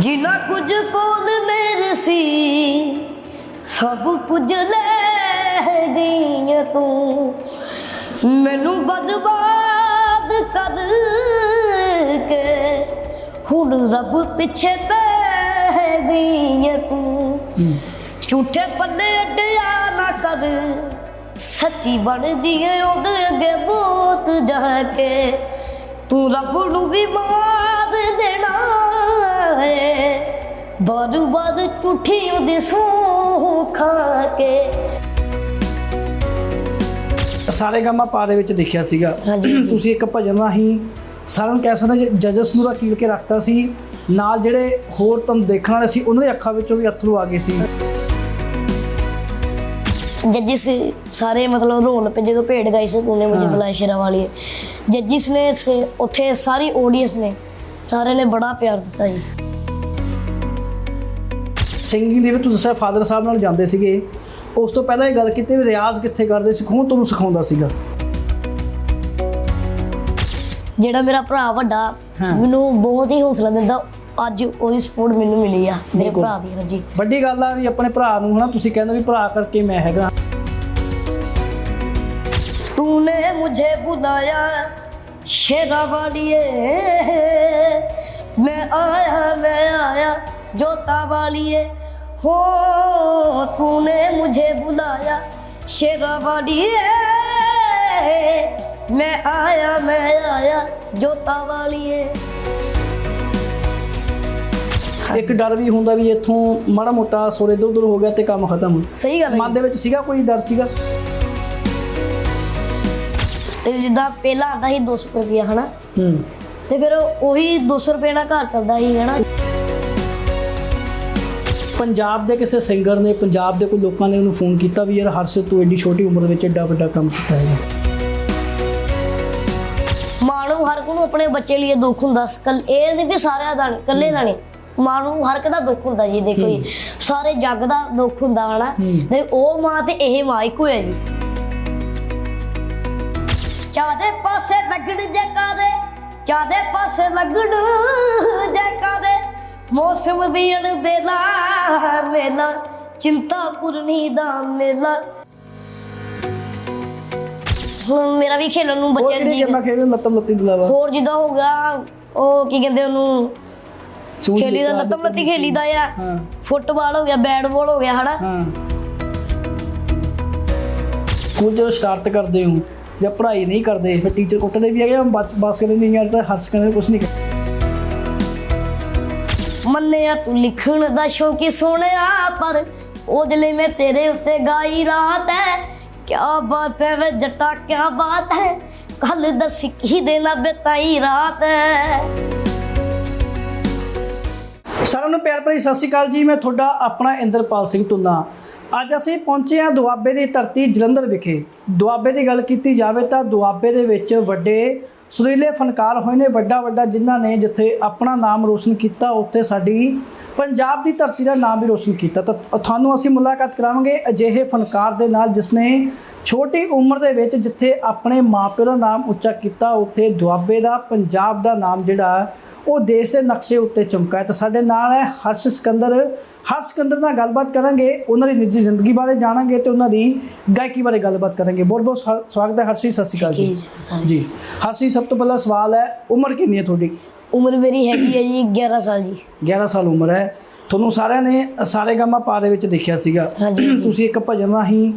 ਜਿੰਨਾ ਕੁਝ ਕੋਲ ਮੇਰੇ ਸੀ ਸਭ ਕੁਝ ਲੈ ਗਈ ਤੂੰ। ਮੈਨੂੰ ਬਰਬਾਦ ਕਰ ਕੇ ਹੁਣ ਰੱਬ ਪਿੱਛੇ ਪੈ ਗਈ ਤੂੰ। ਝੂਠੇ ਪੱਲੇ ਅੱਡਿਆ ਨਾ ਕਰ ਸੱਚੀ ਬਣਦੀ ਏ ਉਹਦੇ ਅੱਗੇ ਬਹੁਤ ਜਾ ਕੇ। ਤੂੰ ਰੱਬ ਨੂੰ ਵੀ ਮਾਰ ਦੇਣਾ। ਏ ਬਾਰੂ ਬਾਦ ਝੂਠੀ ਉਹਦੇ ਸੂਹ ਖਾ ਕੇ ਸਾਰੇ ਗਾਮਾ ਪਾ ਦੇ ਵਿੱਚ ਦੇਖਿਆ ਸੀਗਾ ਹਾਂਜੀ, ਹਾਂਜੀ। ਤੁਸੀਂ ਇੱਕ ਭਜਨ ਰਾਹੀਂ ਸਾਰਿਆਂ ਨੂੰ ਕਹਿ ਸਕਦੇ ਜਜਸ ਨੂੰ ਦਾ ਕੀਲ ਕੇ ਰੱਖਤਾ ਸੀ ਨਾਲ ਜਿਹੜੇ ਹੋਰ ਤੁਹਾਨੂੰ ਦੇਖਣ ਵਾਲੇ ਸੀ ਉਹਨਾਂ ਦੀ ਅੱਖਾਂ ਵਿੱਚੋਂ ਵੀ ਅਥਰੂ ਆ ਗਏ ਸੀ जजिस सारे मतलब रोल पे जो भेड़ गाई से तूने मुझे हाँ। बुलाया शेरा वाली जजिस ने से उथे सारी ऑडियंस ने सारे ने बड़ा प्यार दिता जी ਸਿੰਗਿੰਗ ਦੇ ਵਿੱਚ ਤੁਸੀਂ ਦੱਸਿਆ ਫਾਦਰ ਸਾਹਿਬ ਨਾਲ ਜਾਂਦੇ ਸੀਗੇ। ਉਸ ਤੋਂ ਪਹਿਲਾਂ ਇਹ ਗੱਲ ਕੀਤੀ ਵੀ ਰਿਆਜ਼ ਕਿੱਥੇ ਕਰਦੇ ਸੀ ਕੌਣ ਤੁਹਾਨੂੰ ਸਿਖਾਉਂਦਾ ਸੀਗਾ। ਜਿਹੜਾ ਮੇਰਾ ਭਰਾ ਵੱਡਾ ਮੈਨੂੰ ਬਹੁਤ ਹੀ ਹੌਸਲਾ ਦਿੰਦਾ ਅੱਜ ਉਹਦੀ ਸਪੋਰਟ ਮੈਨੂੰ ਮਿਲੀ ਆ ਮੇਰੇ ਭਰਾ ਦੀ ਹਾਂਜੀ। ਵੱਡੀ ਗੱਲ ਆ ਵੀ ਆਪਣੇ ਭਰਾ ਨੂੰ ਹਨਾ ਤੁਸੀਂ ਕਹਿੰਦੇ ਵੀ ਭਰਾ ਕਰਕੇ ਮੈਂ ਹੈਗਾ। ਤੂਨੇ ਮੁਝੇ ਬੁਲਾਇਆ ਸ਼ੇਰਾ ਵਾਲੀਏ। ਮੈਂ ਆਇਆ ਮੈਂ ਆਇਆ ਜੋਤਾ ਵਾਲੀਏ। हो तूने मुझे बुलाया शेरा वालिए मैं आया मैं आया जोता वालिए ਇੱਕ ਡਰ ਵੀ ਹੁੰਦਾ ਵੀ ਇੱਥੋਂ ਮਾੜਾ ਮੋਟਾ ਸੁਰ ਇੱਧਰ ਉੱਧਰ ਹੋ ਗਿਆ ਤੇ ਕੰਮ ਖਤਮ ਸਹੀ ਗੱਲ ਹੈ ਮਨ ਦੇ ਵਿੱਚ ਸੀਗਾ ਕੋਈ ਡਰ ਸੀਗਾ ਤੇ ਜਿੱਦਾਂ ਪਹਿਲਾਂ ਆਉਂਦਾ ਸੀ 200 ਰੁਪਇਆ ਹਨਾ ਹੂੰ ਤੇ ਫਿਰ ਉਹੀ 200 ਰੁਪਏ ਨਾਲ ਘਰ ਚੱਲਦਾ ਸੀ ਹਨਾ ਪੰਜਾਬ ਦੇ ਕਿਸੇ ਸਿੰਗਰ ਨੇ ਪੰਜਾਬ ਦੇ ਕੋਈ ਲੋਕਾਂ ਨੇ ਉਹਨੂੰ ਫੋਨ ਕੀਤਾ ਵੀ ਯਾਰ ਹਰਸ਼ ਤੂੰ ਐਡੀ ਛੋਟੀ ਉਮਰ ਵਿੱਚ ਐਡਾ ਵੱਡਾ ਕੰਮ ਕੀਤਾ ਹੈ ਮਾਂ ਨੂੰ ਹਰ ਕੋਈ ਨੂੰ ਆਪਣੇ ਬੱਚੇ ਲਈ ਦੁੱਖ ਹੁੰਦਾ ਕੱਲ ਇਹ ਨਹੀਂ ਵੀ ਸਾਰਿਆਂ ਦਾ ਨਹੀਂ ਇਕੱਲੇ ਦਾ ਨਹੀਂ ਮਾਂ ਨੂੰ ਹਰ ਇੱਕ ਦਾ ਦੁੱਖ ਹੁੰਦਾ ਜੀ ਦੇਖੋ ਜੀ। ਸਾਰੇ ਜੱਗ ਦਾ ਦੁੱਖ ਹੁੰਦਾ ਹਨਾ। ਤੇ ਉਹ ਮਾਂ ਤੇ ਇਹ ਮਾਂ ਇੱਕੋ ਹੈ ਜੀ। ਚਾਦੇ ਪਾਸੇ ਲੱਗਣ ਜਕਾਰੇ ਚਾਦੇ ਪਾਸੇ ਲੱਗਣ ਜਕਾਰੇ ਮੌਸਮ ਵੀ ਅਣਬੇਲਾ ਮੇਲਾ ਚਿੰਤਾਪੁਰਨੀ ਦਾ ਮੇਲਾ। ਹੁਣ ਮੇਰਾ ਵੀ ਖੇਲਣ ਨੂੰ ਬੱਚਿਆਂ ਕਿਹੜੀ ਜੀ। ਗੇਮਾਂ ਖੇਡਦੇ ਲੱਤਮ ਲੱਤੀ ਹੋਰ ਜਿੱਦਾਂ ਹੋ ਗਿਆ ਉਹ ਕੀ ਕਹਿੰਦੇ ਉਹਨੂੰ? ਖੇਲੀ ਦਾ ਲੱਤਮ ਲੱਤੀ ਖੇਲੀ ਦਾ ਆ ਫੁੱਟਬਾਲ ਹੋ ਗਿਆ ਬੈਟਬਾਲ ਹੋ ਗਿਆ ਹਨਾ? ਕੁਝ ਜਦੋਂ ਸ਼ਰਾਰਤ ਕਰਦੇ ਹੋ ਜਾਂ ਪੜ੍ਹਾਈ ਨਹੀਂ ਕਰਦੇ ਫਿਰ ਟੀਚਰ ਕੁੱਟਦੇ ਵੀ ਹੈਗੇ ਆ, ਬਸ ਬਸ ਕਰਦੇ ਨਹੀਂ ਤਾਂ ਹੱਸ ਕੇ ਕੁਝ ਨਹੀਂ ਕਰਦੇ ਮੰਨਿਆ, ਤੂੰ ਲਿਖਣ ਦਾ ਸ਼ੌਕੀ ਸੋਹਣਿਆ, ਪਰ ਉਹ ਮੈਂ ਤੇਰੇ ਉੱਤੇ ਗਾਈ ਰਾਤ ਹੈ ਕਿਆ ਬਾਤ ਹੈ ਵੇ ਜੱਟਾ, ਕਿਆ ਬਾਤ ਹੈ ਕੱਲ ਦੱਸ ਕੀ ਦੇਣਾ ਬਤਾਈ ਰਾਤ ਹੈ ਸਾਰਿਆਂ ਨੂੰ ਪਿਆਰ ਭਰੀ ਸਤਿ ਸ਼੍ਰੀ ਅਕਾਲ ਜੀ, ਮੈਂ ਤੁਹਾਡਾ ਆਪਣਾ ਇੰਦਰਪਾਲ ਸਿੰਘ ਤੁੰਨਾ ਅੱਜ ਅਸੀਂ ਪਹੁੰਚੇ ਹਾਂ ਦੁਆਬੇ ਦੀ ਧਰਤੀ ਜਲੰਧਰ ਵਿਖੇ। ਦੁਆਬੇ ਦੀ ਗੱਲ ਕੀਤੀ ਜਾਵੇ ਤਾਂ ਦੁਆਬੇ ਦੇ ਵਿੱਚ ਵੱਡੇ ਸੁਰੀਲੇ ਫਨਕਾਰ ਹੋਏ ਨੇ ਵੱਡਾ ਵੱਡਾ, ਜਿਨ੍ਹਾਂ ਨੇ ਜਿੱਥੇ ਆਪਣਾ ਨਾਮ ਰੋਸ਼ਨ ਕੀਤਾ, ਉੱਥੇ ਸਾਡੀ ਪੰਜਾਬ ਦੀ ਧਰਤੀ ਦਾ ਨਾਮ ਵੀ ਰੋਸ਼ਨ ਕੀਤਾ। ਤਾਂ ਤੁਹਾਨੂੰ ਅਸੀਂ ਮੁਲਾਕਾਤ ਕਰਾਵਾਂਗੇ ਅਜਿਹੇ ਫਨਕਾਰ ਦੇ ਨਾਲ ਜਿਸ ਨੇ ਛੋਟੀ ਉਮਰ ਦੇ ਵਿੱਚ ਜਿੱਥੇ ਆਪਣੇ ਮਾਪਿਓ ਦਾ ਨਾਮ ਉੱਚਾ ਕੀਤਾ, ਉੱਥੇ ਦੁਆਬੇ ਦਾ, ਪੰਜਾਬ ਦਾ ਨਾਮ ਜਿਹੜਾ ਉਹ ਦੇਸ਼ ਦੇ ਨਕਸ਼ੇ ਉੱਤੇ ਚਮਕਾ ਹੈ। ਤਾਂ ਸਾਡੇ ਨਾਲ ਹੈ ਹਰਸ਼ ਸਿਕੰਦਰ। ਹਰਸ਼ ਸਿਕੰਦਰ ਨਾਲ ਗੱਲਬਾਤ ਕਰਾਂਗੇ। ਉਹਨਾਂ ਦੀ ਨਿੱਜੀ ਜ਼ਿੰਦਗੀ ਬਾਰੇ ਜਾਣਾਂਗੇ ਤੇ ਉਹਨਾਂ ਦੀ ਗਾਇਕੀ ਬਾਰੇ ਗੱਲਬਾਤ ਕਰਾਂਗੇ। ਬਹੁਤ ਬਹੁਤ ਸਵਾ- ਸਵਾਗਤ ਹੈ ਹਰਸ਼ੀ ਸਤਿ ਸ਼੍ਰੀ ਅਕਾਲ ਜੀ। ਜੀ। ਹਰਸ਼ੀ ਸਭ ਤੋਂ ਪਹਿਲਾ ਸਵਾਲ ਹੈ ਉਮਰ ਕਿੰਨੀ ਹੈ ਤੁਹਾਡੀ? ਉਮਰ ਮੇਰੀ ਹੈਗੀ ਹੈ ਜੀ 11 ਸਾਲ ਜੀ। 11 ਸਾਲ ਉਮਰ ਹੈ। ਤੁਹਾਨੂੰ ਸਾਰਿਆਂ ਨੇ ਸਾਰੇ ਗਾਮਾ ਪਾ ਦੇ ਵਿੱਚ ਦੇਖਿਆ ਸੀਗਾ। ਤੁਸੀਂ ਇੱਕ ਭਜਨ ਰਾਹੀਂ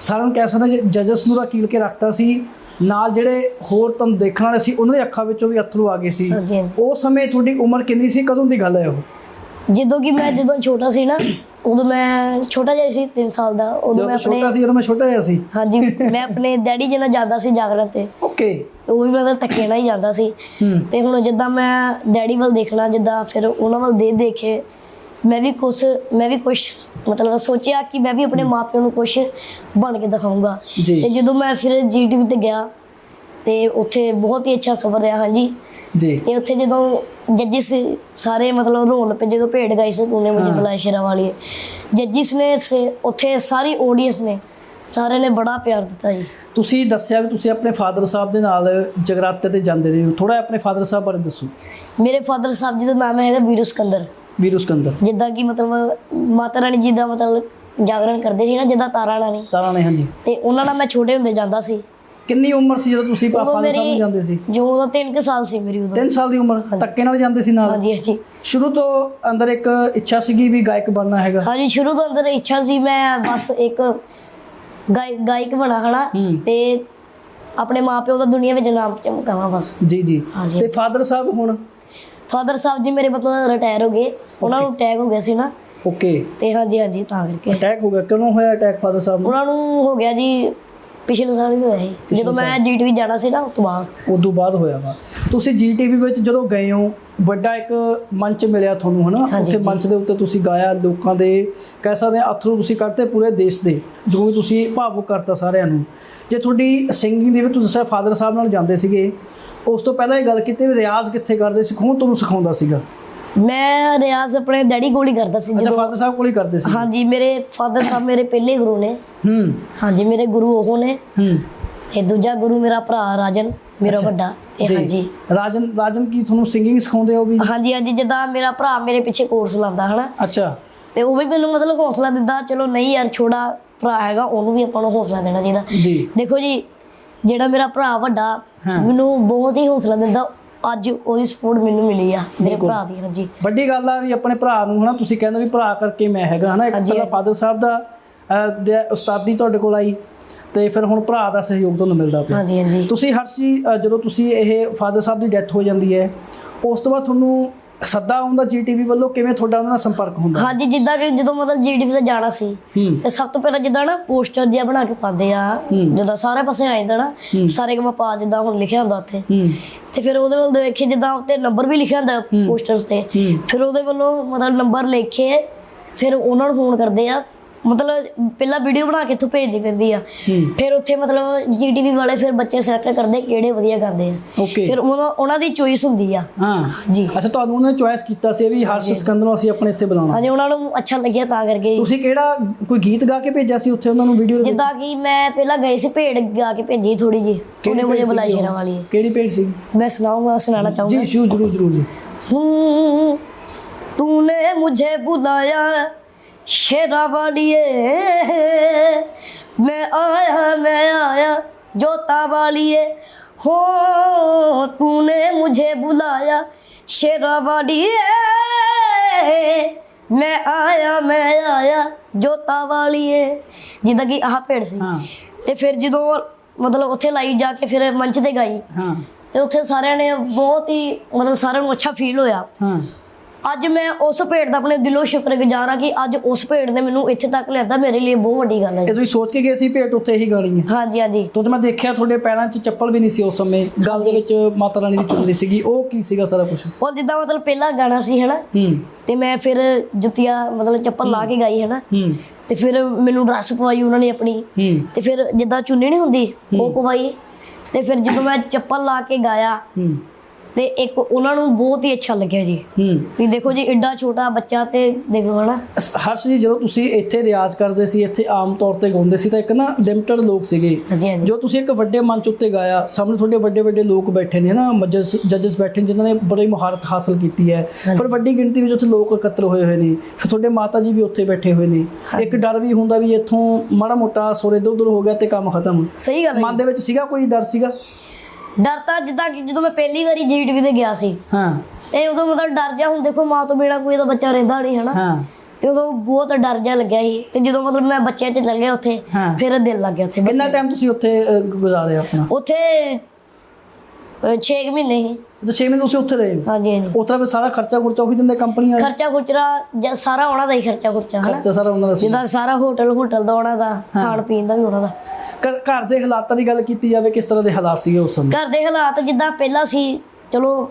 ਸਾਰਿਆਂ ਨੂੰ ਕਹਿ ਸਕਦੇ ਜਜਸ ਨੂੰ ਦਾ ਕੀਲ ਕੇ ਰੱਖਤਾ ਸੀ। ਨਾਲ ਜਿਹੜੇ ਹੋਰ ਤੁਹਾਨੂੰ ਦੇਖਣ ਵਾਲੇ ਸੀ ਉਹਨਾਂ ਦੀ ਅੱਖਾਂ ਵਿੱਚੋਂ ਵੀ ਅਥਰੂ ਆ ਗਏ ਸੀ। ਹਾਂਜੀ, ਹਾਂਜੀ। ਉਸ ਸਮੇਂ ਤੁਹਾਡੀ ਉਮਰ ਕਿੰਨੀ ਸੀ? ਕਦੋਂ ਦੀ ਗੱਲ ਹੈ ਉਹ? ਜਦੋਂ ਕਿ ਮੈਂ ਜਦੋਂ ਛੋਟਾ ਸੀ ਨਾ ਉਦੋਂ ਮੈਂ ਛੋਟਾ ਜਿਹਾ ਸੀ 3 ਸਾਲ ਦਾ। ਉਦੋਂ ਜਦੋਂ ਮੈਂ ਤੂੰ ਛੋਟਾ ਆਪਣੇ ਸੀ ਜਦੋਂ ਮੈਂ ਛੋਟਾ ਜਿਹਾ ਸੀ। ਹਾਂਜੀ ਮੈਂ ਆਪਣੇ ਡੈਡੀ ਜੀ ਨਾਲ ਜਾਂਦਾ ਸੀ ਜਾਗਰਣ ਤੇ। ਓਕੇ। ਉਹ ਵੀ ਮਤਲਬ ਧੱਕੇ ਨਾਲ ਹੀ ਜਾਂਦਾ ਸੀ। ਹੂੰ। ਤੇ ਹੁਣ ਜਿੱਦਾਂ ਮੈਂ ਡੈਡੀ ਵੱਲ ਦੇਖਣਾ ਜਿੱਦਾਂ ਫਿਰ ਉਹਨਾਂ ਵੱਲ ਦੇ ਦੇਖੇ ਮੈਂ ਵੀ ਕੁਛ ਮੈਂ ਵੀ ਕੁਛ ਮਤਲਬ ਸੋਚਿਆ ਕਿ ਮੈਂ ਵੀ ਆਪਣੇ ਮਾਪਿਆਂ ਨੂੰ ਕੁਛ ਬਣ ਕੇ ਦਿਖਾਊਂਗਾ। ਜੀ। ਤੇ ਜਦੋਂ ਮੈਂ ਫਿਰ ਜੀਟੀਵੀ ਤੇ ਗਿਆ ਤੇ ਉੱਥੇ ਬਹੁਤ ਹੀ ਅੱਛਾ ਸਫ਼ਰ ਰਿਹਾ ਹਾਂਜੀ। ਜੀ। ਤੇ ਉੱਥੇ ਜਦੋਂ ਜੱਜਿਸ ਸਾਰੇ ਮਤਲਬ ਰੋਲ ਪੇ ਜਦੋਂ ਭੇਡ ਗਾਈ ਸੀ ਤੂਨੇ ਹਾਂ। ਬੁਲਾਇਆ ਸ਼ੇਰਾ ਵਾਲੀ ਜੱਜਿਸ ਨੇ ਸੇ ਉੱਥੇ ਸਾਰੀ ਆਡੀਅנס ਨੇ ਸਾਰਿਆਂ ਨੇ ਬੜਾ ਪਿਆਰ ਦਿੱਤਾ ਜੀ। ਤੁਸੀਂ ਦੱਸਿਆ ਵੀ ਤੁਸੀਂ ਆਪਣੇ ਫਾਦਰ ਸਾਹਿਬ ਦੇ ਨਾਲ ਜਗਰਾਤੇ ਤੇ ਜਾਂਦੇ ਰਹੇ ਹੋ। ਥੋੜਾ ਆਪਣੇ ਫਾਦਰ ਸਾਹਿਬ ਬਾਰੇ ਦੱਸੋ। ਮੇਰੇ ਫਾਦਰ ਸਾਹਿਬ ਜੀ ਦਾ ਨਾਮ ਹੈਗਾ ਵੀਰੂ ਸਿਕੰਦਰ। ਵੀਰੂ ਸਿਕੰਦਰ ਜਿੱਦਾਂ ਕਿ ਮਤਲਬ ਮਾਤਾ ਰਾਣੀ ਜੀ ਦਾ ਮਤਲਬ ਜਾਗਰਣ ਕਰਦੇ ਸੀ ਨਾ ਜਿੱਦਾਂ ਤਾਰਾ ਰਾਣੀ। ਤਾਰਾ ਨੇ ਹਾਂਜੀ। ਤੇ ਉਹਨਾਂ ਨਾਲ ਮੈਂ ਛੋਟੇ ਹੁੰਦੇ ਜਾਂਦਾ ਸੀ। ਕਿੰਨੀ ਉਮਰ ਸੀ ਜਦੋਂ ਤੁਸੀਂ ਨੂੰ ਮੇਰੀ ਜਾਂਦੇ ਸੀ? ਜੋ ਉਦੋਂ 3 ਸਾਲ ਸੀ ਮੇਰੀ ਉਦੋਂ। 3 ਸਾਲ ਦੀ ਉਮਰ ਧੱਕੇ ਨਾਲ ਜਾਂਦੇ ਸੀ ਨਾਲ? ਹਾਂਜੀ ਹਾਂਜੀ। ਸ਼ੁਰੂ ਤੋਂ ਅੰਦਰ ਇੱਕ ਇੱਛਾ ਸੀਗੀ ਵੀ ਗਾਇਕ ਬਣਨਾ ਹੈਗਾ। ਹਾਂਜੀ ਸ਼ੁਰੂ ਤੋਂ ਅੰਦਰ ਇੱਛਾ ਸੀ ਮੈਂ ਬਸ ਇੱਕ ਗਾਇ ਗਾਇਕ ਬਣਾ ਹਨਾ। ਤੇ ਆਪਣੇ ਮਾਪਿਓ ਦਾ ਦੁਨੀਆ ਵਿੱਚ ਨਾਮ ਚਮਕਾਵਾਂ ਬਸ। ਜੀ ਜੀ। ਤੇ ਫਾਦਰ ਸਾਹਿਬ ਹੁਣ? ਫਾਦਰ ਸਾਹਿਬ ਜੀ ਮੇਰੇ ਮਤਲਬ ਰਿਟਾਇਰ ਹੋ ਗਏ। ਉਹਨਾਂ ਨੂੰ ਅਟੈਕ ਹੋ ਗਿਆ ਸੀ ਨਾ। ਓਕੇ ਤੇ ਹਾਂਜੀ ਹਾਂਜੀ ਤਾਂ ਕਰਕੇ। ਅਟੈਕ ਹੋ ਗਿਆ। ਕਿਉਂ ਹੋਇਆ ਅਟੈਕ ਫਾਦਰ ਸਾਹਿਬ ਨੂੰ? ਉਹਨਾਂ ਨੂੰ ਹੋ ਗਿਆ ਜੀ ਪਿਛਲੇ ਸਾਲ ਵੀ ਹੋਇਆ ਸੀ। ਜਦੋਂ ਮੈਂ ਜੀਟੀਵੀ ਜਾਣਾ ਸੀ ਨਾ ਉਸ ਤੋਂ ਬਾਅਦ। ਉਦੋਂ ਬਾਅਦ ਹੋਇਆ ਵਾ। ਤੁਸੀਂ ਜੀਟੀਵੀ ਵਿੱਚ ਜਦੋਂ ਗਏ ਹੋ ਵੱਡਾ ਇੱਕ ਮੰਚ ਮਿਲਿਆ ਤੁਹਾਨੂੰ ਹਨਾ? ਉੱਥੇ। ਮੰਚ ਦੇ ਉੱਤੇ ਤੁਸੀਂ ਗਾਇਆ ਲੋਕਾਂ ਦੇ ਕਹਿ ਸਕਦੇ ਹਾਂ ਅਥਰੂ ਤੁਸੀਂ ਕੱਢਤੇ ਪੂਰੇ ਦੇਸ਼ ਦੇ ਜੋ ਵੀ ਤੁਸੀਂ ਭਾਵੁਕ ਕਰਤਾ ਸਾਰਿਆਂ ਨੂੰ। ਜੇ ਤੁਹਾਡੀ ਸਿੰਗਿੰਗ ਦੀ ਵੀ ਤੁਸੀਂ ਦੱਸਿਆ ਫਾਦਰ ਸਾਹਿਬ ਨਾਲ ਜਾਂਦੇ ਸੀਗੇ ਉਸ ਤੋਂ ਪਹਿਲਾਂ ਇਹ ਗੱਲ ਕੀਤੀ ਵੀ ਰਿਆਜ਼ ਕਿੱਥੇ ਕਰਦੇ ਸੀ ਕੌਣ ਤੁਹਾਨੂੰ ਸਿਖਾਉਂਦਾ ਸੀਗਾ। ਮੈਂ ਰਿਆਜ਼ ਆਪਣੇ ਡੈਡੀ ਕੋਲ ਹੀ ਕਰਦਾ ਸੀ ਅੱਛਾ ਜਦੋਂ ਫਾਦਰ ਸਾਹਿਬ ਕੋਲ ਹੀ ਕਰਦੇ ਸੀ? ਹਾਂਜੀ ਮੇਰੇ ਫਾਦਰ ਸਾਹਿਬ ਮੇਰੇ ਪਹਿਲੇ ਗੁਰੂ ਨੇ। ਹੂੰ। ਹਾਂਜੀ ਮੇਰੇ ਗੁਰੂ ਉਹ ਨੇ। ਹੂੰ। ਤੇ ਦੂਜਾ ਗੁਰੂ ਮੇਰਾ ਭਰਾ ਰਾਜਨ ਮੇਰਾ ਵੱਡਾ। ਤੇ। ਹਾਂਜੀ। ਰਾਜਨ ਰਾਜਨ ਕੀ ਤੁਹਾਨੂੰ ਸਿੰਗਿੰਗ ਸਿਖਾਉਂਦੇ ਹੋ ਵੀ? ਹਾਂਜੀ ਹਾਂਜੀ ਜਿੱਦਾਂ ਮੇਰਾ ਭਰਾ ਮੇਰੇ ਪਿੱਛੇ ਕੋਰਸ ਲਾਉਂਦਾ ਹਨਾ? ਅੱਛਾ। ਤੇ ਉਹ ਵੀ ਮੈਨੂੰ ਮਤਲਬ ਹੌਸਲਾ ਦਿੰਦਾ ਚਲੋ ਨਹੀਂ ਯਾਰ ਛੋੜਾ ਭਰਾ ਹੈਗਾ ਉਹਨੂੰ ਵੀ ਆਪਾਂ ਨੂੰ ਹੌਸਲਾ ਦੇਣਾ ਚਾਹੀਦਾ। ਜੀ। ਦੇਖੋ ਜੀ ਜਿਹੜਾ ਮੇਰਾ ਭਰਾ ਵੱਡਾ। ਮੈਨੂੰ ਬਹੁਤ ਹੀ ਹੌਸਲਾ ਦਿੰਦਾ ਅੱਜ ਉਹਦੀ ਸਪੋਰਟ ਮੈਨੂੰ ਮਿਲੀ ਆ ਮੇਰੇ। ਭਰਾ ਦੀ ਹਾਂਜੀ ਵੱਡੀ ਗੱਲ ਆ ਵੀ ਆਪਣੇ ਭਰਾ ਨੂੰ ਹਨਾ ਤੁਸੀਂ ਕਹਿੰਦੇ ਵੀ ਭਰਾ ਕਰਕੇ ਮੈਂ ਹੈਗਾ ਹਨਾ ਇੱਕ ਪਹਿਲਾਂ। ਫਾਦਰ ਸਾਹਿਬ ਦਾ ਉਸਤਾਦੀ ਤੁਹਾਡੇ ਕੋਲ ਆਈ ਤੇ ਫਿਰ ਹੁਣ ਭਰਾ ਦਾ ਸਹਿਯੋਗ ਤੁਹਾਨੂੰ ਮਿਲਦਾ ਪਿਆ ਹਾਂਜੀ ਹਾਂਜੀ ਤੁਸੀਂ ਹਰ ਅਹ, ਜਦੋਂ ਤੁਸੀਂ ਇਹ ਫਾਦਰ ਸਾਹਿਬ ਦੀ ਡੈਥ ਹੋ ਜਾਂਦੀ ਹੈ ਉਸ ਤੋਂ ਬਾਅਦ ਤੁਹਾਨੂੰ ਸੱਦਾ ਆਉਂਦਾ ਜੀਟੀਵੀ ਵੱਲੋਂ ਕਿਵੇਂ ਤੁਹਾਡਾ ਉਹਨਾਂ ਨਾਲ ਸੰਪਰਕ ਹੁੰਦਾ? ਹਾਂਜੀ ਜਿੱਦਾਂ ਕਿ ਜਦੋਂ ਮਤਲਬ ਜੀਡੀਪੀ ਤੇ ਜਾਣਾ ਸੀ ਤੇ ਸਭ ਤੋਂ ਪਹਿਲਾਂ ਜਿੱਦਾਂ ਨਾ ਪੋਸਟਰ ਜਿਹਾ ਬਣਾ ਕੇ ਪਾਉਂਦੇ ਆ। ਜਦੋਂ ਸਾਰੇ ਪਾਸੇ ਆ ਜਾਂਦਾ ਨਾ। ਸਾਰੇ ਕਮਾ ਪਾ ਜਿੱਦਾਂ ਹੁਣ ਲਿਖਿਆ ਹੁੰਦਾ ਉੱਥੇ। ਤੇ ਫਿਰ ਉਹਦੇ ਵੱਲ ਦੇਖੇ ਜਿੱਦਾਂ ਉੱਤੇ ਨੰਬਰ ਵੀ ਲਿਖਿਆ ਹੁੰਦਾ ਪੋਸਟਰਸ ਤੇ। ਫਿਰ ਉਹਦੇ ਵੱਲੋਂ ਮਤਲਬ ਨੰਬਰ ਲਿਖੇ ਫਿਰ ਉਹਨਾਂ ਨੂੰ ਫੋਨ ਕਰਦੇ ਆ ਮਤਲਬ ਪਹਿਲਾਂ ਵੀਡੀਓ ਬਣਾ ਕੇ ਇੱਥੋਂ ਭੇਜਣੀ ਪੈਂਦੀ ਆ। ਫਿਰ ਉੱਥੇ ਮਤਲਬ ਜੀਟੀਵੀ ਵਾਲੇ ਫਿਰ ਬੱਚੇ ਸਿਲੈਕਟ ਕਰਦੇ ਕਿਹੜੇ ਵਧੀਆ ਕਰਦੇ ਆ। ਫਿਰ ਉਹਨਾਂ ਉਹਨਾਂ ਦੀ ਚੋਇਸ ਹੁੰਦੀ ਆ। ਹਾਂ। ਜੀ। ਅੱਛਾ ਤੁਹਾਨੂੰ ਉਹਨਾਂ ਨੇ ਚੁਆਇਸ ਕੀਤਾ ਸੀ ਵੀ ਹਰਸ਼ ਸਿਕੰਦਰ ਨੂੰ ਅਸੀਂ ਆਪਣੇ ਇੱਥੇ ਬੁਲਾਉਣਾ। ਹਾਂਜੀ ਉਹਨਾਂ ਨੂੰ ਅੱਛਾ ਲੱਗਿਆ ਤਾਂ ਕਰਕੇ। ਤੁਸੀਂ ਕਿਹੜਾ ਕੋਈ ਗੀਤ ਗਾ ਕੇ ਭੇਜਿਆ ਸੀ ਉੱਥੇ ਉਹਨਾਂ ਨੂੰ ਵੀਡੀਓ ਜਿੱਦਾਂ ਕਿ ਮੈਂ ਪਹਿਲਾਂ ਗਈ ਸੀ ਭੇਡ ਗਾ ਕੇ ਭੇਜੀ ਥੋੜੀ ਜੀ ਉਹਨੇ ਮੈਨੂੰ ਬੁਲਾਈ ਸ਼ੇਰਾਂ ਵਾਲੀ। ਕਿਹੜੀ ਭੇਜ ਸੀ? ਮੈਂ ਸੁਣਾਉਂਗਾ ਸੁਣਾਉਣਾ ਚਾਹੂੰਗਾ। ਜੀ ਸ਼ੂ ਜਰੂਰ ਜਰੂਰ। ਜੀ ਹੂੰ, ਤੂਨੇ ਮੁਝੇ ਬੁਲਾਇਆ। शेरा वालिए मैं आया मैं आया जोता वालिए हो तूने मुझे बुलाया शेरा वालिए मैं आया मैं आया जोता वालिए ਜਿੱਦਾਂ ਕਿ ਆਹ ਭੇੜ ਸੀ ਹਾਂ ਤੇ ਫਿਰ ਜਦੋਂ ਮਤਲਬ ਉੱਥੇ ਲਾਈ ਜਾ ਕੇ ਫਿਰ ਮੰਚ ਤੇ ਗਾਈ ਹਾਂ ਤੇ ਉੱਥੇ ਸਾਰਿਆਂ ਨੇ ਬਹੁਤ ਹੀ ਮਤਲਬ ਸਾਰਿਆਂ ਨੂੰ ਅੱਛਾ ਫੀਲ ਹੋਇਆ ਹਾਂ ਅੱਜ ਮੈਂ ਉਸ ਭੇਡ ਦਾ ਆਪਣੇ ਦਿਲੋਂ ਸ਼ੁਕਰਗੁਜ਼ਾਰ ਹਾਂ ਕਿ ਅੱਜ ਉਸ ਭੇਡ ਨੇ ਮੈਨੂੰ ਇੱਥੇ ਤੱਕ ਲਿਆਂਦਾ। ਮੇਰੇ ਲਈ ਬਹੁਤ ਵੱਡੀ ਗੱਲ ਹੈ ਇਹ ਜੀ। ਤੁਸੀਂ ਸੋਚ ਕੇ ਗਏ ਸੀ ਭੇਟ ਉੱਥੇ ਹੀ ਗਾਣੀ ਹੈ ਹਾਂਜੀ ਹਾਂਜੀ। ਤੋਂ ਤੇ ਮੈਂ ਦੇਖਿਆ ਤੁਹਾਡੇ ਪੈਰਾਂ 'ਚ ਚੱਪਲ ਵੀ ਨਹੀਂ ਸੀ ਉਸ ਸਮੇਂ। ਗਲ ਦੇ ਵਿੱਚ ਮਾਤਾ ਰਾਣੀ ਦੀ ਚੁੰਨੀ ਸੀਗੀ। ਉਹ ਕੀ ਸੀਗਾ ਸਾਰਾ ਕੁਝ ਉਹ ਜਿੱਦਾਂ ਮਤਲਬ ਪਹਿਲਾ ਗਾਣਾ ਸੀ ਹਨਾ? ਹੂੰ। ਤੇ ਮੈਂ ਫਿਰ ਜੁੱਤੀਆਂ ਮਤਲਬ ਚੱਪਲ ਲਾ ਕੇ ਗਾਈ ਹਨਾ? ਹੂੰ। ਤੇ ਫਿਰ ਮੈਨੂੰ ਡਰੈਸ ਪਵਾਈ ਉਹਨਾਂ ਨੇ ਆਪਣੀ। ਹੂੰ। ਤੇ ਫਿਰ ਜਿੱਦਾਂ ਚੁੰਨੀ ਨਹੀਂ ਹੁੰਦੀ ਉਹ ਪਵਾਈ। ਤੇ ਫਿਰ ਜਦੋਂ ਮੈਂ ਚੱਪਲ ਲਾ ਕੇ ਗਾਇਆ ਹੂੰ। ਤੇ ਇੱਕ ਉਹਨਾਂ ਨੂੰ ਬਹੁਤ ਹੀ ਅੱਛਾ ਲੱਗਿਆ ਜੀ। ਹੂੰ। ਵੀ ਦੇਖੋ ਜੀ ਐਡਾ ਛੋਟਾ ਬੱਚਾ ਤੇ ਦੇਖ ਲਓ ਹਨਾ। ਹਰਸ਼ ਜੀ ਜਦੋਂ ਤੁਸੀਂ ਇੱਥੇ ਰਿਆਜ਼ ਕਰਦੇ ਸੀ ਇੱਥੇ ਆਮ ਤੌਰ ਤੇ ਗਾਉਂਦੇ ਸੀ ਤਾਂ ਇੱਕ ਨਾ ਲਿਮਟਡ ਲੋਕ ਸੀਗੇ। ਜੋ ਤੁਸੀਂ ਇੱਕ ਵੱਡੇ ਮੰਚ ਉੱਤੇ ਗਾਇਆ ਸਾਹਮਣੇ ਤੁਹਾਡੇ ਵੱਡੇ ਵੱਡੇ ਲੋਕ ਬੈਠੇ ਨੇ ਨਾ ਜੱਜ ਜੱਜਸ ਬੈਠੇ ਨੇ ਜਿਨ੍ਹਾਂ ਨੇ ਬੜੀ ਮਹਾਰਤ ਹਾਸਲ ਕੀਤੀ ਹੈ। ਪਰ ਵੱਡੀ ਗਿਣਤੀ ਵਿੱਚ ਉੱਥੇ ਲੋਕ ਇਕੱਤਰ ਹੋਏ ਹੋਏ ਨੇ। ਫਿਰ ਤੁਹਾਡੇ ਮਾਤਾ ਜੀ ਵੀ ਉੱਥੇ ਬੈਠੇ ਹੋਏ ਨੇ। ਇੱਕ ਡਰ ਵੀ ਹੁੰਦਾ ਵੀ ਇੱਥੋਂ ਮਾੜਾ ਮੋਟਾ ਸੁਰ ਇੱਧਰ ਉੱਧਰ ਹੋ ਗਿਆ ਤੇ ਕੰਮ ਖਤਮ। ਸਹੀ ਗੱਲ ਹੈ ਮਨ ਦੇ ਵਿੱਚ ਸੀਗਾ ਕੋਈ ਡਰ ਸੀਗਾ? ਡਰ ਤਾਂ ਜਿੱਦਾਂ ਕਿ ਜਦੋਂ ਮੈਂ ਪਹਿਲੀ ਵਾਰੀ ਜੀਟੀਵੀ ਤੇ ਗਿਆ ਸੀ ਹਾਂ। ਤੇ ਉਦੋਂ ਮਤਲਬ ਡਰ ਜਾ ਹੁਣ ਦੇਖੋ ਮਾਂ ਤੋਂ ਬਿਨਾ ਕੋਈ ਤਾਂ ਬੱਚਾ ਰਹਿੰਦਾ ਨਹੀਂ ਹਨਾ। ਹਾਂ। ਤੇ ਉਦੋਂ ਬਹੁਤ ਡਰ ਜਾ ਲੱਗਿਆ ਸੀ ਤੇ ਜਦੋਂ ਮਤਲਬ ਮੈਂ ਬੱਚਿਆਂ 'ਚ ਚੱਲ ਗਿਆ ਉੱਥੇ ਹਾਂ। ਫਿਰ ਦਿਲ ਲੱਗ ਗਿਆ ਉੱਥੇ ਕਿੰਨਾ ਟਾਈਮ ਤੁਸੀਂ ਉੱਥੇ ਅਹ, ਗੁਜ਼ਾਰਿਆ ਆਪਣਾ? ਉੱਥੇ 6 ਮਹੀਨੇ ਸੀ ਤੇ 6 ਮਹੀਨੇ ਤੁਸੀਂ ਉੱਥੇ ਰਹੇ ਹੋ? ਹਾਂਜੀ ਹਾਂਜੀ। ਤਰ੍ਹਾਂ ਫਿਰ ਸਾਰਾ ਖਰਚਾ ਖੁਰਚਾ ਉਹੀ ਦਿੰਦੇ ਕੰਪਨੀ ਵਾਲੇ? ਖਰਚਾ ਖੁਚਰਾ ਜਾਂ ਸਾਰਾ ਉਹਨਾਂ ਦਾ ਹੀ ਖਰਚਾ ਖੁਰਚਾ ਹਨਾ? ਖਰਚਾ ਸਾਰਾ ਉਹਨਾਂ ਦਾ ਸੀ। ਜਿੱਦਾਂ ਸਾਰਾ ਹੋਟਲ ਹੋਟਲ ਦਾ ਉਹਨਾਂ ਦਾ ਖਾਣ ਪੀਣ ਦਾ ਵੀ ਉਹਨਾਂ ਦਾ। ਘਰ ਘਰ ਦੇ ਹਾਲਾਤਾਂ ਦੀ ਗੱਲ ਕੀਤੀ ਜਾਵੇ ਕਿਸ ਤਰ੍ਹਾਂ ਦੇ ਹਾਲਾਤ ਸੀਗੇ ਉਸ ਸਮੇਂ? ਘਰ ਦੇ ਹਾਲਾਤ ਜਿੱਦਾਂ ਪਹਿਲਾਂ ਸੀ ਚਲੋ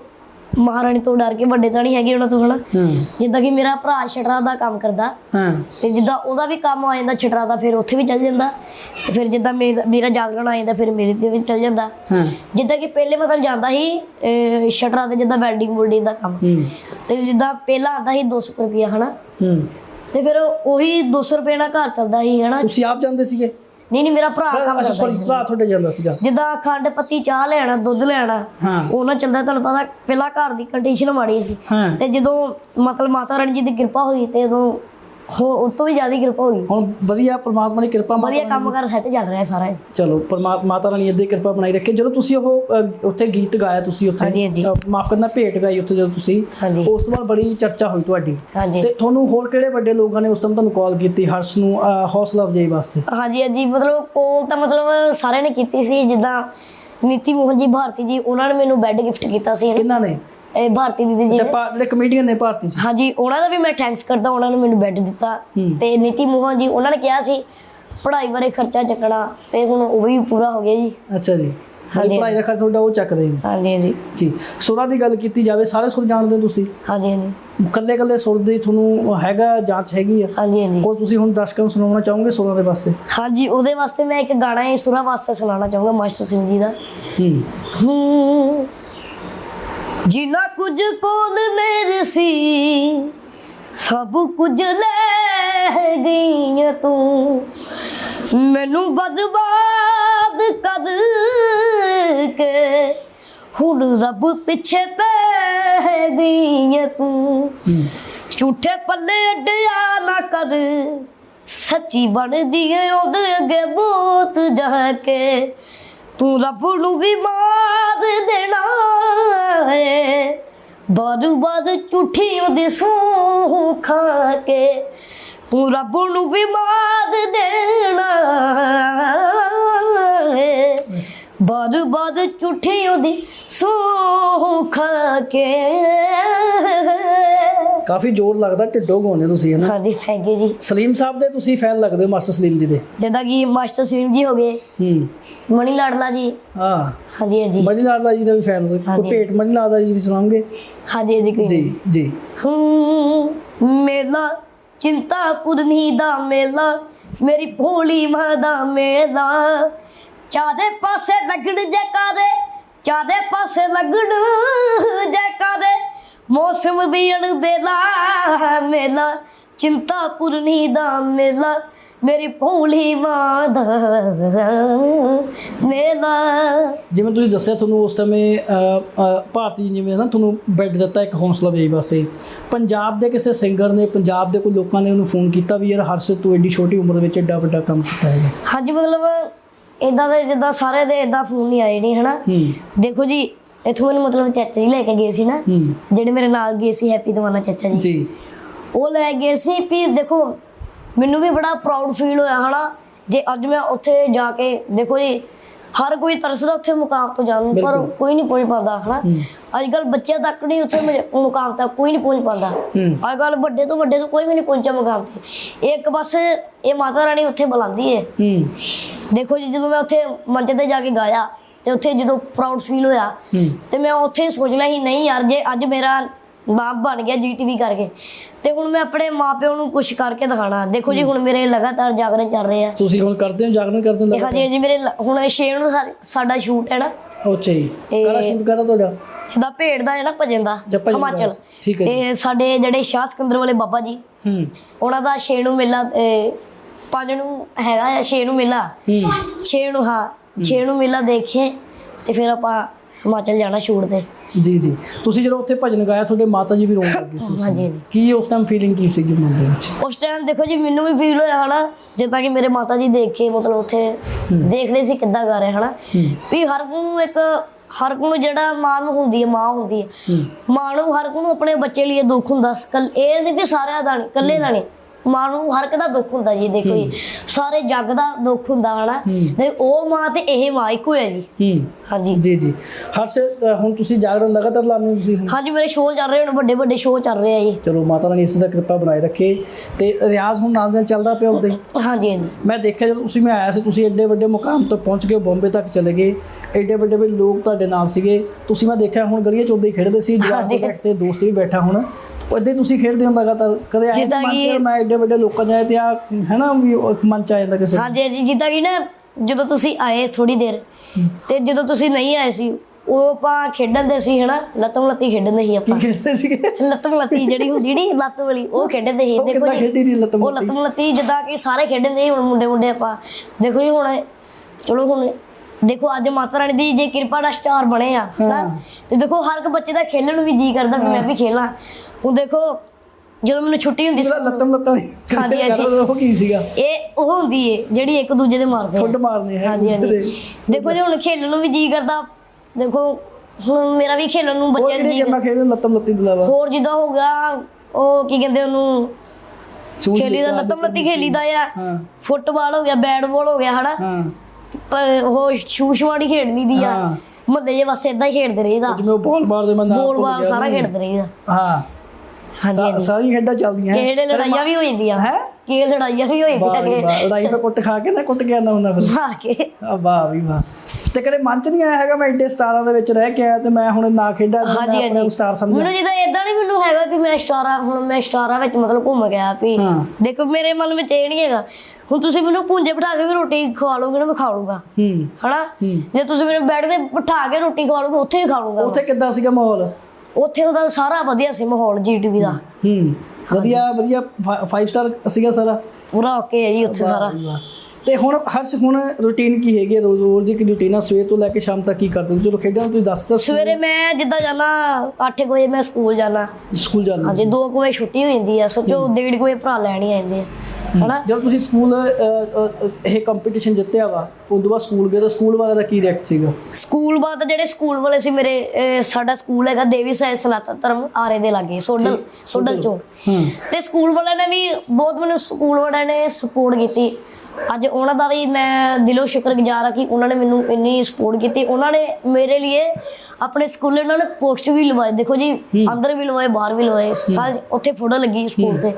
ਮਹਾਰਾਣੀ ਤੋਂ ਡਰ ਕੇ ਵੱਡੇ ਤਾਂ ਨਹੀਂ ਹੈਗੇ ਉਹਨਾਂ ਤੋਂ ਹਨਾ? ਜਿੱਦਾਂ ਕਿ ਮੇਰਾ ਭਰਾ ਸ਼ਟਰਾਂ ਦਾ ਕੰਮ ਕਰਦਾ। ਤੇ ਜਿੱਦਾਂ ਉਹਦਾ ਵੀ ਕੰਮ ਆ ਜਾਂਦਾ ਛਟਰਾ ਦਾ ਫਿਰ ਉੱਥੇ ਵੀ ਚੱਲ ਜਾਂਦਾ। ਤੇ ਫਿਰ ਜਿੱਦਾਂ ਮੇਰਾ ਜਾਗਰਣ ਆ ਜਾਂਦਾ ਫਿਰ ਮੇਰੇ ਤੇ ਵੀ ਚੱਲ ਜਾਂਦਾ। ਜਿੱਦਾਂ ਕਿ ਪਹਿਲੇ ਮਤਲਬ ਜਾਂਦਾ ਸੀ ਸ਼ਟਰਾਂ ਤੇ ਜਿੱਦਾਂ ਵੈਲਡਿੰਗ ਬੁਲਡਿੰਗ ਦਾ ਕੰਮ। ਤੇ ਜਿੱਦਾਂ ਪਹਿਲਾਂ ਆਉਂਦਾ ਸੀ 200 ਰੁਪਿਆ ਹਨਾ? ਤੇ ਫਿਰ ਉਹੀ 200 ਰੁਪਏ ਨਾਲ ਘਰ ਚੱਲਦਾ ਸੀ ਹਨਾ? ਤੁਸੀਂ ਆਪ ਜਾਂਦੇ ਸੀਗੇ? ਨਹੀਂ ਨਹੀਂ ਮੇਰਾ ਭਰਾ ਕੰਮ ਅੱਛਾ ਕਰਦਾ ਸੌਰੀ ਸੀ। ਭਰਾ ਤੁਹਾਡੇ ਜਾਂਦਾ ਸੀਗਾ। ਜਿੱਦਾਂ ਖੰਡ ਪੱਤੀ ਚਾਹ ਲੈਣਾ ਦੁੱਧ ਲੈਣਾ ਹਾਂ। ਉਹਨਾਂ ਚੱਲਦਾ ਤੁਹਾਨੂੰ ਪਤਾ ਪਹਿਲਾਂ ਘਰ ਦੀ ਕੰਡੀਸ਼ਨ ਮਾੜੀ ਸੀ। ਤੇ ਜਦੋਂ ਮਤਲਬ ਮਾਤਾ ਰਾਣੀ ਜੀ ਦੀ ਕਿਰਪਾ ਹੋਈ ਤੇ ਉਦੋਂ ਹੋ- ਉਹ ਤੋਂ ਵੀ ਜ਼ਿਆਦਾ ਕਿਰਪਾ ਹੋਈ ਹੁਣ ਵਧੀਆ ਪ੍ਰਮਾਤਮਾ ਦੀ ਕਿਰਪਾ ਵਧੀਆ ਕੰਮ ਕਰ ਸੈੱਟ ਚੱਲ ਰਿਹਾ ਸਾਰਾ ਚਲੋ ਪਰਮਾਤਮਾ ਮਾਤਾ ਰਾਣੀ ਹੀ ਕਿਰਪਾ ਬਣਾਈ ਰੱਖੇ। ਜਦੋਂ ਤੁਸੀਂ ਉਹ ਅ, ਉੱਥੇ ਗੀਤ ਗਾਇਆ ਤੁਸੀਂ ਹਾਂਜੀ, ਉੱਥੇ ਹਾਂਜੀ। ਮਾਫ ਕਰਨਾ ਭੇਟ ਗਾਈ ਉੱਥੇ ਜਦੋਂ ਤੁਸੀਂ ਹਾਂਜੀ। ਉਸ ਤੋਂ ਬਾਅਦ ਬੜੀ ਚਰਚਾ ਹੋਈ ਤੁਹਾਡੀ। ਹਾਂਜੀ। ਤੇ ਤੁਹਾਨੂੰ ਹੋਰ ਕਿਹੜੇ ਵੱਡੇ ਲੋਕਾਂ ਨੇ ਉਸ ਟਾਈਮ ਤੁਹਾਨੂੰ ਕਾਲ ਕੀਤੀ ਹਰਸ਼ ਨੂੰ ਅ, ਹੌਸਲਾ ਅਫਜ਼ਾਈ ਵਾਸਤੇ? ਹਾਂਜੀ ਹਾਂਜੀ ਮਤਲਬ ਕੋਲ ਤਾਂ ਮਤਲਬ ਸਾਰਿਆਂ ਨੇ ਕੀਤੀ ਸੀ ਜਿੱਦਾਂ ਨੀਤੀ ਮੋਹਨ ਜੀ ਭਾਰਤੀ ਜੀ ਉਹਨਾਂ ਨੇ ਮੈਨੂੰ ਬੈੱਡ ਗਿਫਟ ਕੀਤਾ ਸੀ ਕਿੰਨਾ ਨੇ? ਇਹ ਭਾਰਤੀ ਦੀਦੀ ਜੀ ਅੱਛਾ ਨੇ। ਪਾ- ਜਿਹੜੇ ਕਮੇਡੀਅਨ ਨੇ ਭਾਰਤੀ ਚ ਹਾਂਜੀ ਉਹਨਾਂ ਦਾ ਵੀ ਮੈਂ ਥੈਂਕਸ ਕਰਦਾ ਉਹਨਾਂ ਨੇ ਮੈਨੂੰ ਬੈੱਡ ਦਿੱਤਾ। ਹੂੰ। ਤੇ ਨੀਤੀ ਮੋਹਨ ਜੀ ਉਹਨਾਂ ਨੇ ਕਿਹਾ ਸੀ ਪੜ੍ਹਾਈ ਬਾਰੇ ਖਰਚਾ ਚੱਕਣਾ ਤੇ ਹੁਣ ਉਹ ਵੀ ਪੂਰਾ ਹੋ ਗਿਆ ਜੀ। ਅੱਛਾ ਜੀ। ਹਾਂਜੀ। ਹਾਂਜੀ ਪੜਾਈ ਦਾ ਖਰਚ ਤੁਹਾਡਾ ਉਹ ਚੱਕਦੇ ਨੇ। ਹਾਂਜੀ ਹਾਂਜੀ। ਜੀ। ਸੁਰਾਂ ਦੀ ਗੱਲ ਕੀਤੀ ਜਾਵੇ ਸਾਰੇ ਸੁਰ ਜਾਣਦੇ ਹੋ ਤੁਸੀਂ? ਹਾਂਜੀ ਹਾਂਜੀ। ਕੱਲੇ ਕੱਲੇ ਸੁਰ ਦੀ ਤੁਹਾਨੂੰ ਹੈਗਾ ਜਾਂਚ ਹੈਗੀ ਆ? ਹਾਂਜੀ ਹਾਂਜੀ। ਕੋਈ ਤੁਸੀਂ ਹੁਣ ਦਰਸ਼ਕਾਂ ਨੂੰ ਸੁਣਾਉਣਾ ਚਾਹੋਗੇ ਸੁਰਾਂ ਦੇ ਵਾਸਤੇ? ਹਾਂਜੀ ਉਹਦੇ ਵਾਸਤੇ ਮੈਂ ਇੱਕ ਗਾਣਾ ਹੈ ਸੁਰਾਂ ਵਾਸਤੇ ਸੁਣਾਉਣਾ ਚਾਹੂੰਗਾ ਮਾਸਟਰ ਸਿੰਘ ਜੀ ਦਾ। ਹੂੰ। ਹੂੰ। ਜਿੰਨਾ ਕੁਝ ਕੋਲ ਮੇਰੇ ਸੀ ਸਭ ਕੁਝ ਲੈ ਗਈ ਤੂੰ। ਮੈਨੂੰ ਬਰਬਾਦ ਕਰ ਕੇ ਹੁਣ ਰੱਬ ਪਿੱਛੇ ਪੈ ਗਈ ਤੂੰ। ਝੂਠੇ ਪੱਲੇ ਅੱਡਿਆ ਨਾ ਕਰ ਸੱਚੀ ਬਣਦੀ ਏ ਉਹਦੇ ਅੱਗੇ ਬਹੁਤ ਜਾ ਕੇ। ਤੂੰ ਰੱਬ ਨੂੰ ਵੀ ਮਾਰ ਦੇਣਾ ਏ। ਬਾਦੂ ਝੂਠੀ ਉਹਦੇ ਸੂਹ ਖਾ ਕੇ। ਤੂੰ ਰੱਬ ਨੂੰ ਵੀ ਮਾਰ ਦੇਣਾ ਏ। ਬਾਦੂ ਬਾਦ ਝੂਠੀ ਉਹਦੀ ਸੂਹ ਖਾ ਕੇ। ਕਾਫੀ ਜ਼ੋਰ ਲੱਗਦਾ ਢਿੱਡੋ ਗਾਉਂਦੇ ਤੁਸੀਂ ਹੈ ਨਾ? ਹਾਂਜੀ ਥੈਂਕ ਯੂ ਜੀ। ਸਲੀਮ ਸਾਹਿਬ ਦੇ ਤੁਸੀਂ ਫੈਨ ਲੱਗਦੇ ਹੋ ਮਾਸਟਰ ਸਲੀਮ ਜੀ ਦੇ? ਜਿੱਦਾਂ ਕਿ ਮਾਸਟਰ ਸਲੀਮ ਜੀ ਹੋ ਗਏ। ਹੂੰ। ਮਣੀ ਲਾਡਲਾ ਜੀ। ਹਾਂ। ਹਾਂਜੀ ਹਾਂਜੀ। ਮਨੀ ਲਾਲਾ ਜੀ ਦਾ ਵੀ ਫੈਨ ਕੋਈ ਹਾਂਜੀ। ਭੇਟ ਮਨੀ ਲਾਲਾ ਜੀ ਦੀ ਸੁਣਾਉਂਗੇ ਹਾਂਜੀ ਹਾਂਜੀ ਕੋਈ ਜੀ ਜੀ। ਹੂੰ, ਮੇਲਾ ਚਿੰਤਾਪੁਰਨੀ ਦਾ ਮੇਲਾ ਮੇਰੀ ਭੋਲੀ ਮਾਂ ਦਾ ਮੇਲਾ। ਚਾਰੇ ਪਾਸੇ ਲੱਗਣ ਜੈਕਾਰੇ ਚਾਰੇ ਪਾਸੇ ਲੱਗਣ ਜੈਕਾਰੇ। ਮੌਸਮ ਵੀ ਅਣਬੇਲਾ ਮੇਲਾ ਚਿੰਤਾਪੁਰਨੀ ਦਾ ਮੇਲਾ ਮੇਰੀ ਭੋਲੀ ਮਾਂ ਦਾ ਮੇਲਾ। ਜਿਵੇਂ ਤੁਸੀਂ ਦੱਸਿਆ ਤੁਹਾਨੂੰ ਉਸ ਸਮੇਂ ਭਾਰਤੀ ਜਿਵੇਂ ਨਾ ਤੁਹਾਨੂੰ ਬੈੱਡ ਦਿੱਤਾ ਇੱਕ ਹੌਸਲਾ ਵੇਈ ਵਾਸਤੇ। ਪੰਜਾਬ ਦੇ ਕਿਸੇ ਸਿੰਗਰ ਨੇ ਪੰਜਾਬ ਦੇ ਕੋਈ ਲੋਕਾਂ ਨੇ ਉਹਨੂੰ ਫੋਨ ਕੀਤਾ ਵੀ ਯਾਰ ਹਰਸ਼ ਤੂੰ ਐਡੀ ਛੋਟੀ ਉਮਰ ਵਿੱਚ ਐਡਾ ਵੱਡਾ ਕੰਮ ਕੀਤਾ ਹੈ ਹਾਂਜੀ ਮਤਲਬ ਇਦਾਂ ਦੇ ਜਿੱਦਾਂ ਸਾਰੇ ਦੇ ਇਦਾਂ ਫੋਨ ਨਹੀਂ ਆਏ ਨਹੀਂ ਹਨਾ? ਦੇਖੋ ਜੀ ਇਥੋਂ ਮੈਨੂੰ ਮਤਲਬ ਚਾਚਾ ਜੀ ਲੈ ਕੇ ਗਏ ਸੀ ਨਾ ਹੂੰ। ਜਿਹੜੇ ਮੇਰੇ ਨਾਲ ਗਏ ਸੀ ਹੈਪੀ ਦਵਾਨਾ ਚਾਚਾ ਜੀ। ਜੀ। ਉਹ ਲੈ ਗਏ ਸੀ ਵੀ ਦੇਖੋ ਮੈਨੂੰ ਵੀ ਬੜਾ ਪ੍ਰਾਊਡ ਫੀਲ ਹੋਇਆ ਹਨਾ ਜੇ ਅੱਜ ਮੈਂ ਉੱਥੇ ਜਾ ਕੇ ਦੇਖੋ ਜੀ ਹਰ ਕੋਈ ਤਰਸਦਾ ਉੱਥੇ ਮੁਕਾਮ ਤੋਂ ਜਾਣ ਨੂੰ ਪਰ ਬਿਲਕੁਲ। ਕੋਈ ਨਹੀਂ ਪਹੁੰਚ ਪਾਉਂਦਾ ਹਨਾ। ਅੱਜ ਕੱਲ ਬੱਚਿਆਂ ਤੱਕ ਨਹੀਂ ਉੱਥੇ ਮੁਜ- ਮੁਕਾਮ ਤੱਕ ਕੋਈ ਨਹੀਂ ਪਹੁੰਚ ਪਾਉਂਦਾ। ਹੂੰ। ਅੱਜ ਕੱਲ ਵੱਡੇ ਤੋਂ ਵੱਡੇ ਤੋਂ ਕੋਈ ਵੀ ਨਹੀਂ ਪਹੁੰਚਿਆ ਮੁਕਾਮ ਤੇ। ਇੱਕ ਬਸ ਇਹ ਮਾਤਾ ਰਾਣੀ ਉੱਥੇ ਬੁਲਾਉਂਦੀ ਏ। ਹੂੰ। ਦੇਖੋ ਜੀ ਜਦੋਂ ਮੈਂ ਉੱਥੇ ਮੰਚ ਤੇ ਜਾ ਕੇ ਗਾਇਆ ਤੇ ਉੱਥੇ ਜਦੋਂ ਪ੍ਰਾਊਡ ਫੀਲ ਹੋਇਆ ਤੇ ਮੈਂ ਉੱਥੇ ਸੋਚ ਲਿਆ ਸੀ ਨਹੀਂ ਯਾਰ ਜੇ ਅੱਜ ਮੇਰਾ ਨਾਮ ਬਣ ਗਿਆ ਜੀਟੀਵੀ ਕਰਕੇ ਤੇ ਹੁਣ ਮੈਂ ਆਪਣੇ ਮਾਪਿਆਂ ਨੂੰ ਕੁਝ ਕਰਕੇ ਦਿਖਾਣਾ ਦੇਖੋ ਜੀ ਹੁਣ ਮੇਰੇ ਲਗਾਤਾਰ ਜਾਗਰਣ ਚੱਲ ਰਹੇ ਆ। ਤੁਸੀਂ ਹੁਣ ਕਰਦੇ ਹੋ ਜਾਗਰਣ ਕਰਦੇ ਹੋ ਹਜੇ ਜੀ ਮੇਰੇ ਹੁਣ 6 ਨੂੰ ਸਾਡਾ ਸ਼ੂਟ ਹੈ ਨਾ। ਅੱਛਾ ਜੀ। ਕਾਹਦਾ ਸ਼ੂਟ ਕਰਦਾ ਤੁਹਾਡਾ? ਜਿੱਦਾਂ ਭੇਡ ਦਾ ਨਾ ਭਜਨ ਦਾ ਹਿਮਾਚਲ। ਠੀਕ ਹੈ ਜੀ। ਤੇ ਸਾਡੇ ਜਿਹੜੇ ਸ਼ਾਹ ਸਿਕੰਦਰ ਵਾਲੇ ਬਾਬਾ ਜੀ ਹੂੰ। ਉਹਨਾਂ ਦਾ 6 ਨੂੰ ਮੇਲਾ ਤੇ 5 ਨੂੰ ਹੈਗਾ ਆ 6 ਨੂੰ ਮੇਲਾ। ਹੂੰ। 6 ਨੂੰ ਹਾਂ। 6 ਨੂੰ ਮੇਲਾ ਦੇਖੀਏ ਤੇ ਫਿਰ ਆਪਾਂ ਹਿਮਾਚਲ ਜਾਣਾ ਸ਼ੂਟ ਤੇ ਜੀ ਜੀ। ਤੁਸੀਂ ਜਦੋਂ ਉੱਥੇ ਭਜਨ ਗਾਇਆ ਤੁਹਾਡੇ ਮਾਤਾ ਜੀ ਵੀ ਰੋਣ ਲੱਗੇ ਸੀ ਹਾਂਜੀ। ਹਾਂਜੀ। ਕੀ ਉਸ ਟਾਈਮ ਫੀਲਿੰਗ ਕੀ ਸੀਗੀ ਮਨ ਦੇ ਵਿੱਚ? ਉਸ ਟਾਈਮ ਦੇਖੋ ਜੀ ਮੈਨੂੰ ਵੀ ਫੀਲ ਹੋਇਆ ਹਨਾ ਜਿੱਦਾਂ ਕਿ ਮੇਰੇ ਮਾਤਾ ਜੀ ਦੇਖ ਕੇ ਮਤਲਬ ਉੱਥੇ ਦੇਖ ਰਹੇ ਸੀ ਕਿੱਦਾਂ ਗਾ ਰਹੇ ਹਨਾ। ਵੀ ਹਰ ਨੂੰ ਇੱਕ ਹਰ ਕੋਈ ਨੂੰ ਜਿਹੜਾ ਮਾਂ ਨੂੰ ਹੁੰਦੀ ਹੈ ਮਾਂ ਹੁੰਦੀ ਹੈ। ਮਾਂ ਨੂੰ ਹਰ ਕੋਈ ਨੂੰ ਆਪਣੇ ਬੱਚੇ ਲਈ ਦੁੱਖ ਹੁੰਦਾ ਕੱਲ ਇਹ ਨਹੀਂ ਵੀ ਸਾਰਿਆਂ ਦਾ ਨਹੀਂ ਇਕੱਲੇ ਦਾ ਨਹੀਂ ਮਾਂ ਨੂੰ ਹਰ ਇੱਕ ਦਾ ਦੁੱਖ ਹੁੰਦਾ ਜੀ ਦੇਖੋ ਜੀ। ਸਾਰੇ ਜੱਗ ਦਾ ਦੁੱਖ ਹੁੰਦਾ ਹਨਾ। ਤੇ ਉਹ ਮਾਂ ਤੇ ਇਹ ਮਾਂ ਇੱਕੋ ਹੈ ਜੀ। ਹਾਂਜੀ। ਜੀ ਜੀ। ਹਰਸ਼ ਹੁਣ ਤੁਸੀਂ ਜਾਗਰਣ ਲਗਾਤਾਰ ਲਾਉਂਦੇ ਹੋ ਤੁਸੀਂ? ਹਾਂਜੀ ਮੇਰੇ ਸ਼ੋਅ ਚੱਲ ਰਹੇ ਹੁਣ ਵੱਡੇ ਵੱਡੇ ਸ਼ੋਅ ਚੱਲ ਰਹੇ ਆ ਜੀ। ਚਲੋ ਮਾਤਾ ਰਾਣੀ ਇਸ ਦਾ ਕਿਰਪਾ ਬਣਾਏ ਰੱਖੇ। ਤੇ ਰਿਆਜ਼ ਹੁਣ ਨਾਲ ਨਾਲ ਚੱਲਦਾ ਪਿਆ ਹੀ ਹਾਂਜੀ ਹਾਂਜੀ। ਮੈਂ ਦੇਖਿਆ ਜਦੋਂ ਤੁਸੀਂ ਮੈਂ ਆਇਆ ਸੀ ਤੁਸੀਂ ਐਡੇ ਵੱਡੇ ਮੁਕਾਮ ਤੋਂ ਪਹੁੰਚ ਕੇ ਬੰਬੇ ਤੱਕ ਚਲੇ ਗਏ। ਐਡੇ ਵੱਡੇ ਵੱਡੇ ਲੋਕ ਤੁਹਾਡੇ ਨਾਲ ਸੀਗੇ। ਤੁਸੀਂ ਮੈਂ ਦੇਖਿਆ ਹੁਣ ਗਲੀਆਂ ਚ ਹੀ ਖੇਡਦੇ ਸੀ। ਜਵਾਬ ਦੇ ਹਾਂਜੀ। ਬੈਠ ਤੇ ਦੋਸਤ ਵੀ ਬੈਠਾ ਹੁਣ। ਉਦਾਂ ਤੁਸੀਂ ਖੇਡਦੇ ਹੋ ਲਗਾਤਾਰ? ਕਦੇ ਆਏ ਜਿੱਦਾਂ ਕਿ- ਮੈਂ ਐਡੇ ਵੱਡੇ ਲੋਕਾਂ ਜਾਏ ਤੇ ਆ ਹੈਨਾ ਵੀ ਮਨ ਚ ਆ ਜਾਂਦਾ ਕਿਸੇ ਹਾਂਜੀ ਹਾਂਜੀ ਜਿੱਦਾਂ ਕਿ ਨਾ ਜਦੋਂ ਤੁਸੀਂ ਆਏ ਥੋੜੀ ਦੇਰ ਤੇ ਜਦੋਂ ਤੁਸੀਂ ਨਹੀਂ ਆਏ ਸੀ ਉਹ ਆਪਾਂ ਖੇਡਣ ਦੇ ਸੀ ਹਨਾ ਲੱਤੋਂ ਲੱਤੀ ਖੇਡਣ ਦੇ ਸੀ ਆਪਾਂ। ਖੇਡਦੇ ਸੀਗੇ? ਲੱਤੋਂ ਲੱਤੀ ਜਿਹੜੀ ਹੁੰਦੀ ਨੀ ਲੱਤ ਵਾਲੀ ਉਹ ਖੇਡਦੇ ਸੀ। ਦੇਖੋ ਜੀ ਉਹ ਲੱਤ? ਲੱਤੀ ਜਿੱਦਾਂ ਕਿ ਸਾਰੇ ਖੇਡਣ ਦੇ ਸੀ ਹੁਣ ਮੁੰਡੇ ਮੁੰਡੇ ਆਪਾਂ। ਦੇਖੋ ਜੀ ਹੁਣ ਚਲੋ ਹੁਣ ਦੇਖੋ ਅੱਜ ਮਾਤਾ ਰਾਣੀ ਦੀ ਜੇ ਕਿਰਪਾ ਨਾਲ ਸਟਾਰ ਬਣੇ ਆ ਤੇ ਦੇਖੋ ਹਰ ਇੱਕ ਬੱਚੇ ਦਾ ਖੇਲਣ ਨੂੰ ਵੀ ਜੀ ਕਰਦਾ ਵੀ ਮੈਂ ਵੀ ਖੇਲਾਂ। ਹੁਣ ਦੇਖੋ ਜਦੋਂ ਮੈਨੂੰ ਛੁੱਟੀ ਹੁੰਦੀ ਸੀ ਜਿਹੜਾ ਲੱਤਾਂ ਲੱਤਾਂ ਹਾਂਜੀ, ਹਾਂਜੀ। ਉਹ ਕੀ ਸੀਗਾ? ਇਹ ਉਹ ਹੁੰਦੀ ਏ ਜਿਹੜੀ ਇੱਕ ਦੂਜੇ ਦੇ ਮਾਰਦੇ ਠੁੱਡ ਹੈ ਹਾਂਜੀ ਹਾਂਜੀ। ਦੇਖੋ ਜੀ ਹੁਣ ਖੇਲਣ ਨੂੰ ਵੀ ਜੀ ਕਰਦਾ ਦੇਖੋ ਹੁਣ ਮੇਰਾ ਵੀ ਖੇਲਣ ਨੂੰ ਬੱਚਿਆਂ ਜੀ ਗੇਮਾਂ ਖੇਡਦੇ ਲੱਤਾਂ ਲੱਤੀ ਤੋਂ ਇਲਾਵਾ? ਹੋਰ ਜਿੱਦਾਂ ਹੋ ਗਿਆ ਉਹ ਕੀ ਕਹਿੰਦੇ ਉਹਨੂੰ? ਖੇਲੀ ਦਾ ਲੱਤਮ ਲੱਤੀ ਖੇਲੀ ਦਾ ਆ। ਫੁੱਟਬਾਲ ਹੋ ਗਿਆ ਬੈਟਬਾਲ ਹੋ ਗਿਆ ਹਨਾ? ਹਾਂ। ਪ- ਉਹ ਛੂਛਵਾੜੀ ਖੇਡਣੀ ਦੀ ਆ। ਹਾਂ। ਮੱਲੇ ਜੇ ਬਸ ਇਦਾਂ ਹੀ ਖੇਡਦੇ ਰਹੀਦਾ। ਜਿਵੇਂ ਉਹ ਬਾਲ ਮਾਰਦੇ ਨਾਮ ਬੋਲ ਬਾਲ ਸਾਰਾ। ਖੇਡਦੇ ਰਹੀਦਾ। ਹਾਂ। ਹਾਂਜੀ ਸਾ- ਹਾਂਜੀ। ਸਾਰੀਆਂ ਖੇਡਾਂ ਚੱਲਦੀਆਂ। ਕਿਹੜੇ ਲੜਾਈਆਂ ਵੀ ਹੋ ਜਾਂਦੀਆਂ। ਹੈਂ? ਕਿ ਲੜਾਈਆਂ ਵੀ ਹੋ ਜਾਂਦੀਆਂ। ਵੀ ਵਾਹ ਲੜਾਈ ਤਾਂ ਕੁੱਟ ਖਾ ਕੇ ਨਾ ਕੁੱਟ ਗਿਆ ਨਾ ਹੁੰਦਾ ਫਿਰ। ਮਾਰ ਕੇ। ਆ ਵਾਹ ਵੀ ਵਾਹ। ਤੇ ਕਦੇ ਮਨ ਚ ਨਹੀਂ ਆਇਆ ਹੈਗਾ ਮੈਂ ਇੱਡੇ ਸਟਾਰਾਂ ਦੇ ਵਿੱਚ ਰਹਿ ਕੇ ਆਇਆ ਤੇ ਮੈਂ ਹੁਣ ਨਾ ਖੇਡਾਂ ਤੇ ਹਾਂਜੀ ਮੈਂ ਆਪਣੇ ਹਾਂਜੀ। ਸਟਾਰ ਸਮਝਾਂ ਮੈਨੂੰ ਜਿੱਦਾਂ ਇਦਾਂ ਨਹੀਂ ਮੈਨੂੰ ਹੈਗਾ ਕਿ ਮੈਂ ਸਟਾਰਾਂ ਹੁਣ ਮੈਂ ਸਟਾਰਾਂ ਵਿੱਚ ਮਤਲਬ ਘੁੰਮ ਗਿਆ ਵੀ ਹਾਂ। ਦੇਖੋ ਮੇਰੇ ਮਨ ਵਿੱਚ ਇਹ ਨਹੀਂ ਹੈਗਾ। ਹੁਣ ਤੁਸੀਂ ਮੈਨੂੰ ਪੁੰਜੇ ਬਿਠਾ ਕੇ ਵੀ ਰੋਟੀ ਖਵਾ ਲਓਗੇ ਨਾ ਮੈਂ ਖਾ ਲੂੰਗਾ ਹੂੰ। ਹਨਾ। ਜੇ ਤੁਸੀਂ ਮੈਨੂੰ ਬੈੱਡ ਤੇ ਬਿਠਾ ਕੇ ਰੋਟੀ ਖਵਾ ਲਓਗੇ ਉੱਥੇ ਹੀ ਖਾ ਲੂੰਗਾ ਉੱਥੇ ਕਿੱਦਾਂ ਸੀਗਾ ਮਾਹੌਲ? ਉੱਥੇ ਦਾ ਸਾਰਾ ਵਧੀਆ ਸੀ ਮਾਹੌਲ ਜੀਟੀਵੀ ਦਾ। ਹੂੰ। ਵਧੀਆ ਵਧੀਆ 5 ਸਟਾਰ ਸੀਗਾ ਸਾਰਾ। ਪੂਰਾ ਓਕੇ ਹੈ ਜੀ ਉੱਥੇ ਸਾਰਾ। ਵਾਹ। ਤੇ ਹੁਣ ਹਰਸ਼ ਹੁਣ ਰੁਟੀਨ ਕੀ ਹੈਗੀ ਹੈ ਰੋਜ਼ ਰੋਜ਼ ਦੀ? ਕੀ ਰੁਟੀਨ ਆ? ਸਵੇਰ ਤੋਂ ਲੈ ਕੇ ਸ਼ਾਮ ਤੱਕ ਕੀ ਕਰਦੇ ਹੋ? ਚਲੋ ਖੇਡਾਂ ਤੁਸੀਂ ਦੱਸ ਤਾ ਸਵੇਰੇ ਮੈਂ ਜਿੱਦਾਂ ਜਾਣਾ 8 ਵਜੇ ਮੈਂ ਸਕੂਲ ਜਾਣਾ। ਸਕੂਲ ਜਾਂਦੇ ਹਾਂਜੀ 2 ਵਜੇ ਛੁੱਟੀ ਹੋ ਜਾਂਦੀ ਆ ਸੋਚੋ 1:30 ਵਜੇ ਭਰਾ ਲੈਣ ਆਉਂਦੇ ਆ ਹਨਾ? ਜਦ ਤੁਸੀਂ ਸਕੂਲ ਇਹ ਕੰਪੀਟੀਸ਼ਨ ਜਿੱਤਿਆ ਵਾ ਉਦੋਂ ਬਾਅਦ ਸਕੂਲ ਗਏ ਤਾਂ ਸਕੂਲ ਵਾਲਿਆਂ ਦਾ ਕੀ ਰਿਐਕਟ ਸੀਗਾ? ਸਕੂਲ ਬਾਅਦ ਜਿਹੜੇ ਸਕੂਲ ਵਾਲੇ ਸੀ ਮੇਰੇ ਸਾਡਾ ਸਕੂਲ ਹੈਗਾ ਦੇਵੀ ਸਾਹਿਬ ਸਨਾਤਨ ਧਰਮ ਆਰੇ ਦੇ ਲਾਗੇ ਸੋਡਲ ਸੋਡਲ ਚੌਂਕ। ਤੇ ਸਕੂਲ ਵਾਲਿਆਂ ਨੇ ਵੀ ਬਹੁਤ ਮੈਨੂੰ ਸਕੂਲ ਵਾਲਿਆਂ ਨੇ ਸਪੋਰਟ ਕੀਤੀ। ਅੱਜ ਉਹਨਾਂ ਦਾ ਵੀ ਮੈਂ ਦਿਲੋਂ ਸ਼ੁਕਰਗੁਜ਼ਾਰ ਆ ਕਿ ਉਹਨਾਂ ਨੇ ਮੈਨੂੰ ਇੰਨੀ ਸਪੋਰਟ ਕੀਤੀ। ਉਹਨਾਂ ਨੇ ਮੇਰੇ ਲਈ ਆਪਣੇ ਸਕੂਲੇ ਉਹਨਾਂ ਨੇ ਪੋਸਟ ਵੀ ਲਵਾਏ। ਦੇਖੋ ਜੀ ਅੰਦਰ ਵੀ ਲਵਾਏ ਬਾਹਰ ਵੀ ਲਵਾਏ। ਸਾਰੇ ਉੱਥੇ ਫੋਟੋ ਲੱਗੀ ਸਕੂਲ ਤੇ।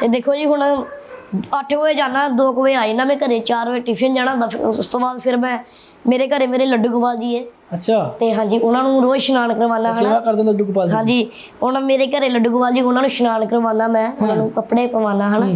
ਤੇ ਦੇਖੋ ਜੀ ਹੁਣ 8 ਵਜੇ ਜਾਣਾ 2 ਵਜੇ ਆਈ ਨਾ ਮੈਂ ਘਰੇ 4 ਵਜੇ ਟਿਊਸ਼ਨ ਜਾਣਾ ਹੁੰਦਾ। ਫਿਰ ਉਸ ਤੋਂ ਬਾਅਦ ਫਿਰ ਮੈਂ ਮੇਰੇ ਘਰੇ ਮੇਰੇ ਲੱਡੂ ਗੋਪਾਲ ਜੀ ਹੈ। ਅੱਛਾ। ਤੇ ਹਾਂਜੀ ਉਹਨਾਂ ਨੂੰ ਰੋਜ਼ ਇਸ਼ਨਾਨ ਕਰਵਾਉਣਾ ਹਨਾ ਸੇਵਾ ਕਰਦੇ ਲੱਡੂ ਗੋਪਾਲ ਜੀ ਹਾਂਜੀ ਉਹਨਾਂ ਮੇਰੇ ਘਰੇ ਲੱਡੂ ਗੋਪਾਲ ਜੀ ਉਹਨਾਂ ਨੂੰ ਇਸ਼ਨਾਨ ਕਰਵਾਉਣਾ ਮੈਂ ਉਹਨਾਂ ਨੂੰ ਕੱਪੜੇ ਪਵਾਉਣਾ ਹਨਾ।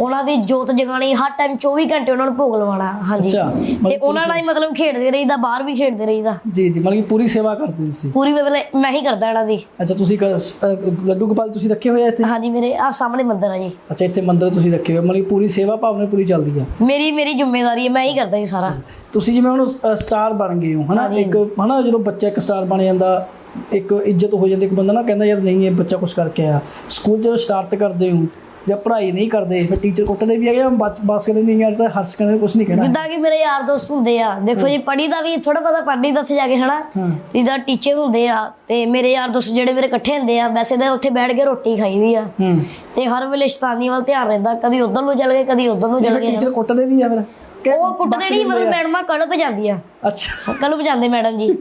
ਉਹਨਾਂ ਦੀ ਜੋਤ ਜਗਾਣੀ ਹਰ ਟਾਈਮ 24 ਘੰਟੇ ਉਹਨਾਂ ਨੂੰ ਭੋਗ ਲਵਾਉਣਾ ਹਾਂਜੀ। ਅੱਛਾ, ਤੇ ਉਹਨਾਂ ਨਾਲ ਹੀ ਮਤਲਬ ਖੇਡਦੇ ਰਹੀਦਾ ਬਾਹਰ ਵੀ ਖੇਡਦੇ ਰਹੀਦਾ। ਜੀ ਜੀ ਮਤਲਬ ਕਿ ਪੂਰੀ ਸੇਵਾ ਕਰਦੇ ਤੁਸੀਂ। ਪੂਰੀ ਮਤਲਬ ਮੈਂ ਹੀ ਕਰਦਾ ਇਹਨਾਂ ਦੀ। ਅੱਛਾ ਤੁਸੀਂ ਕ- ਸ- ਅ, ਲੱਡੂ ਗੋਪਾਲ ਤੁਸੀਂ ਰੱਖੇ ਹੋਏ ਆ ਇੱਥੇ? ਹਾਂਜੀ ਮੇਰੇ ਆ ਸਾਹਮਣੇ ਮੰਦਿਰ ਆ ਜੀ। ਅੱਛਾ ਇੱਥੇ ਮੰਦਿਰ ਤੁਸੀਂ ਰੱਖੇ ਹੋਏ ਮਤਲਬ ਕਿ ਪੂਰੀ ਸੇਵਾ ਭਾਵਨਾ ਪੂਰੀ ਚੱਲਦੀ ਆ। ਮੇਰੀ ਮੇਰੀ ਜ਼ਿੰਮੇਵਾਰੀ ਹੈ ਮੈਂ ਹੀ ਕਰਦਾ ਜੀ ਸਾਰਾ। ਤੁਸੀਂ ਜਿਵੇਂ ਹੁਣ ਸਟਾਰ ਬਣ ਗਏ ਹੋ ਹਨਾ? ਇੱਕ ਹਨਾ ਜਦੋਂ ਬੱਚਾ ਇੱਕ ਸਟਾਰ ਬਣ ਜਾਂਦਾ ਇੱਕ ਇੱਜ਼ਤ ਹੋ ਜਾਂਦੀ ਇੱਕ ਬੰਦਾ ਨਾ ਕਹਿੰਦਾ ਯਾਰ ਨਹੀਂ ਇਹ ਬੱਚਾ ਕੁਝ ਕਰਕੇ ਆਇਆ। ਸਕੂਲ ਜਦੋਂ ਸਟਾਰਟ ਕਰਦੇ ਹੋ ਜਾਂ ਪੜ੍ਹਾਈ ਨਹੀਂ ਕਰਦੇ ਫਿਰ ਟੀਚਰ ਕੁੱਟਦੇ ਵੀ ਹੈਗੇ ਆ, ਬਸ ਕਹਿੰਦੇ ਨਹੀਂ ਯਾਰ ਤਾਂ ਹਰਸ ਕਹਿੰਦੇ ਕੁਝ ਨਹੀਂ ਕਹਿਣਾ। ਜਿੱਦਾਂ ਕਿ ਮੇਰੇ ਯਾਰ ਦੋਸਤ ਹੁੰਦੇ ਆ ਦੇਖੋ ਜੀ ਪੜ੍ਹੀ ਦਾ ਵੀ ਥੋੜਾ ਪਤਾ ਪੜ੍ਹਨੀ ਦਾ ਉੱਥੇ ਜਾ ਕੇ ਹਨਾ? ਜਿੱਦਾਂ ਟੀਚਰ ਹੁੰਦੇ ਆ ਤੇ ਮੇਰੇ ਯਾਰ ਦੋਸਤ ਜਿਹੜੇ ਮੇਰੇ ਇਕੱਠੇ ਹੁੰਦੇ ਆ ਵੈਸੇ ਤਾਂ ਉੱਥੇ ਬੈਠ ਕੇ ਰੋਟੀ ਖਾਈਦੀ ਆ। ਤੇ ਹਰ ਵੇਲੇ ਸ਼ੈਤਾਨੀ ਵੱਲ ਧਿਆਨ ਰਹਿੰਦਾ ਕਦੀ ਉਧਰ ਨੂੰ ਚੱਲ ਗਏ ਕਦੀ ਉਧਰ ਨੂੰ ਚੱਲ ਗਏ ਟੀਚਰ ਕੁੱਟਦੇ ਵੀ ਆ ਫਿਰ। ਉਹ ਕੁੱਟਦੇ ਨਹੀਂ ਮਤਲਬ? ਮੈਡਮਾਂ ਕਲਪ ਜਾਂਦੀਆਂ ਅੱਛਾ। ਕਲਪ ਜਾਂਦੇ ਮੈਡਮ ਜੀ।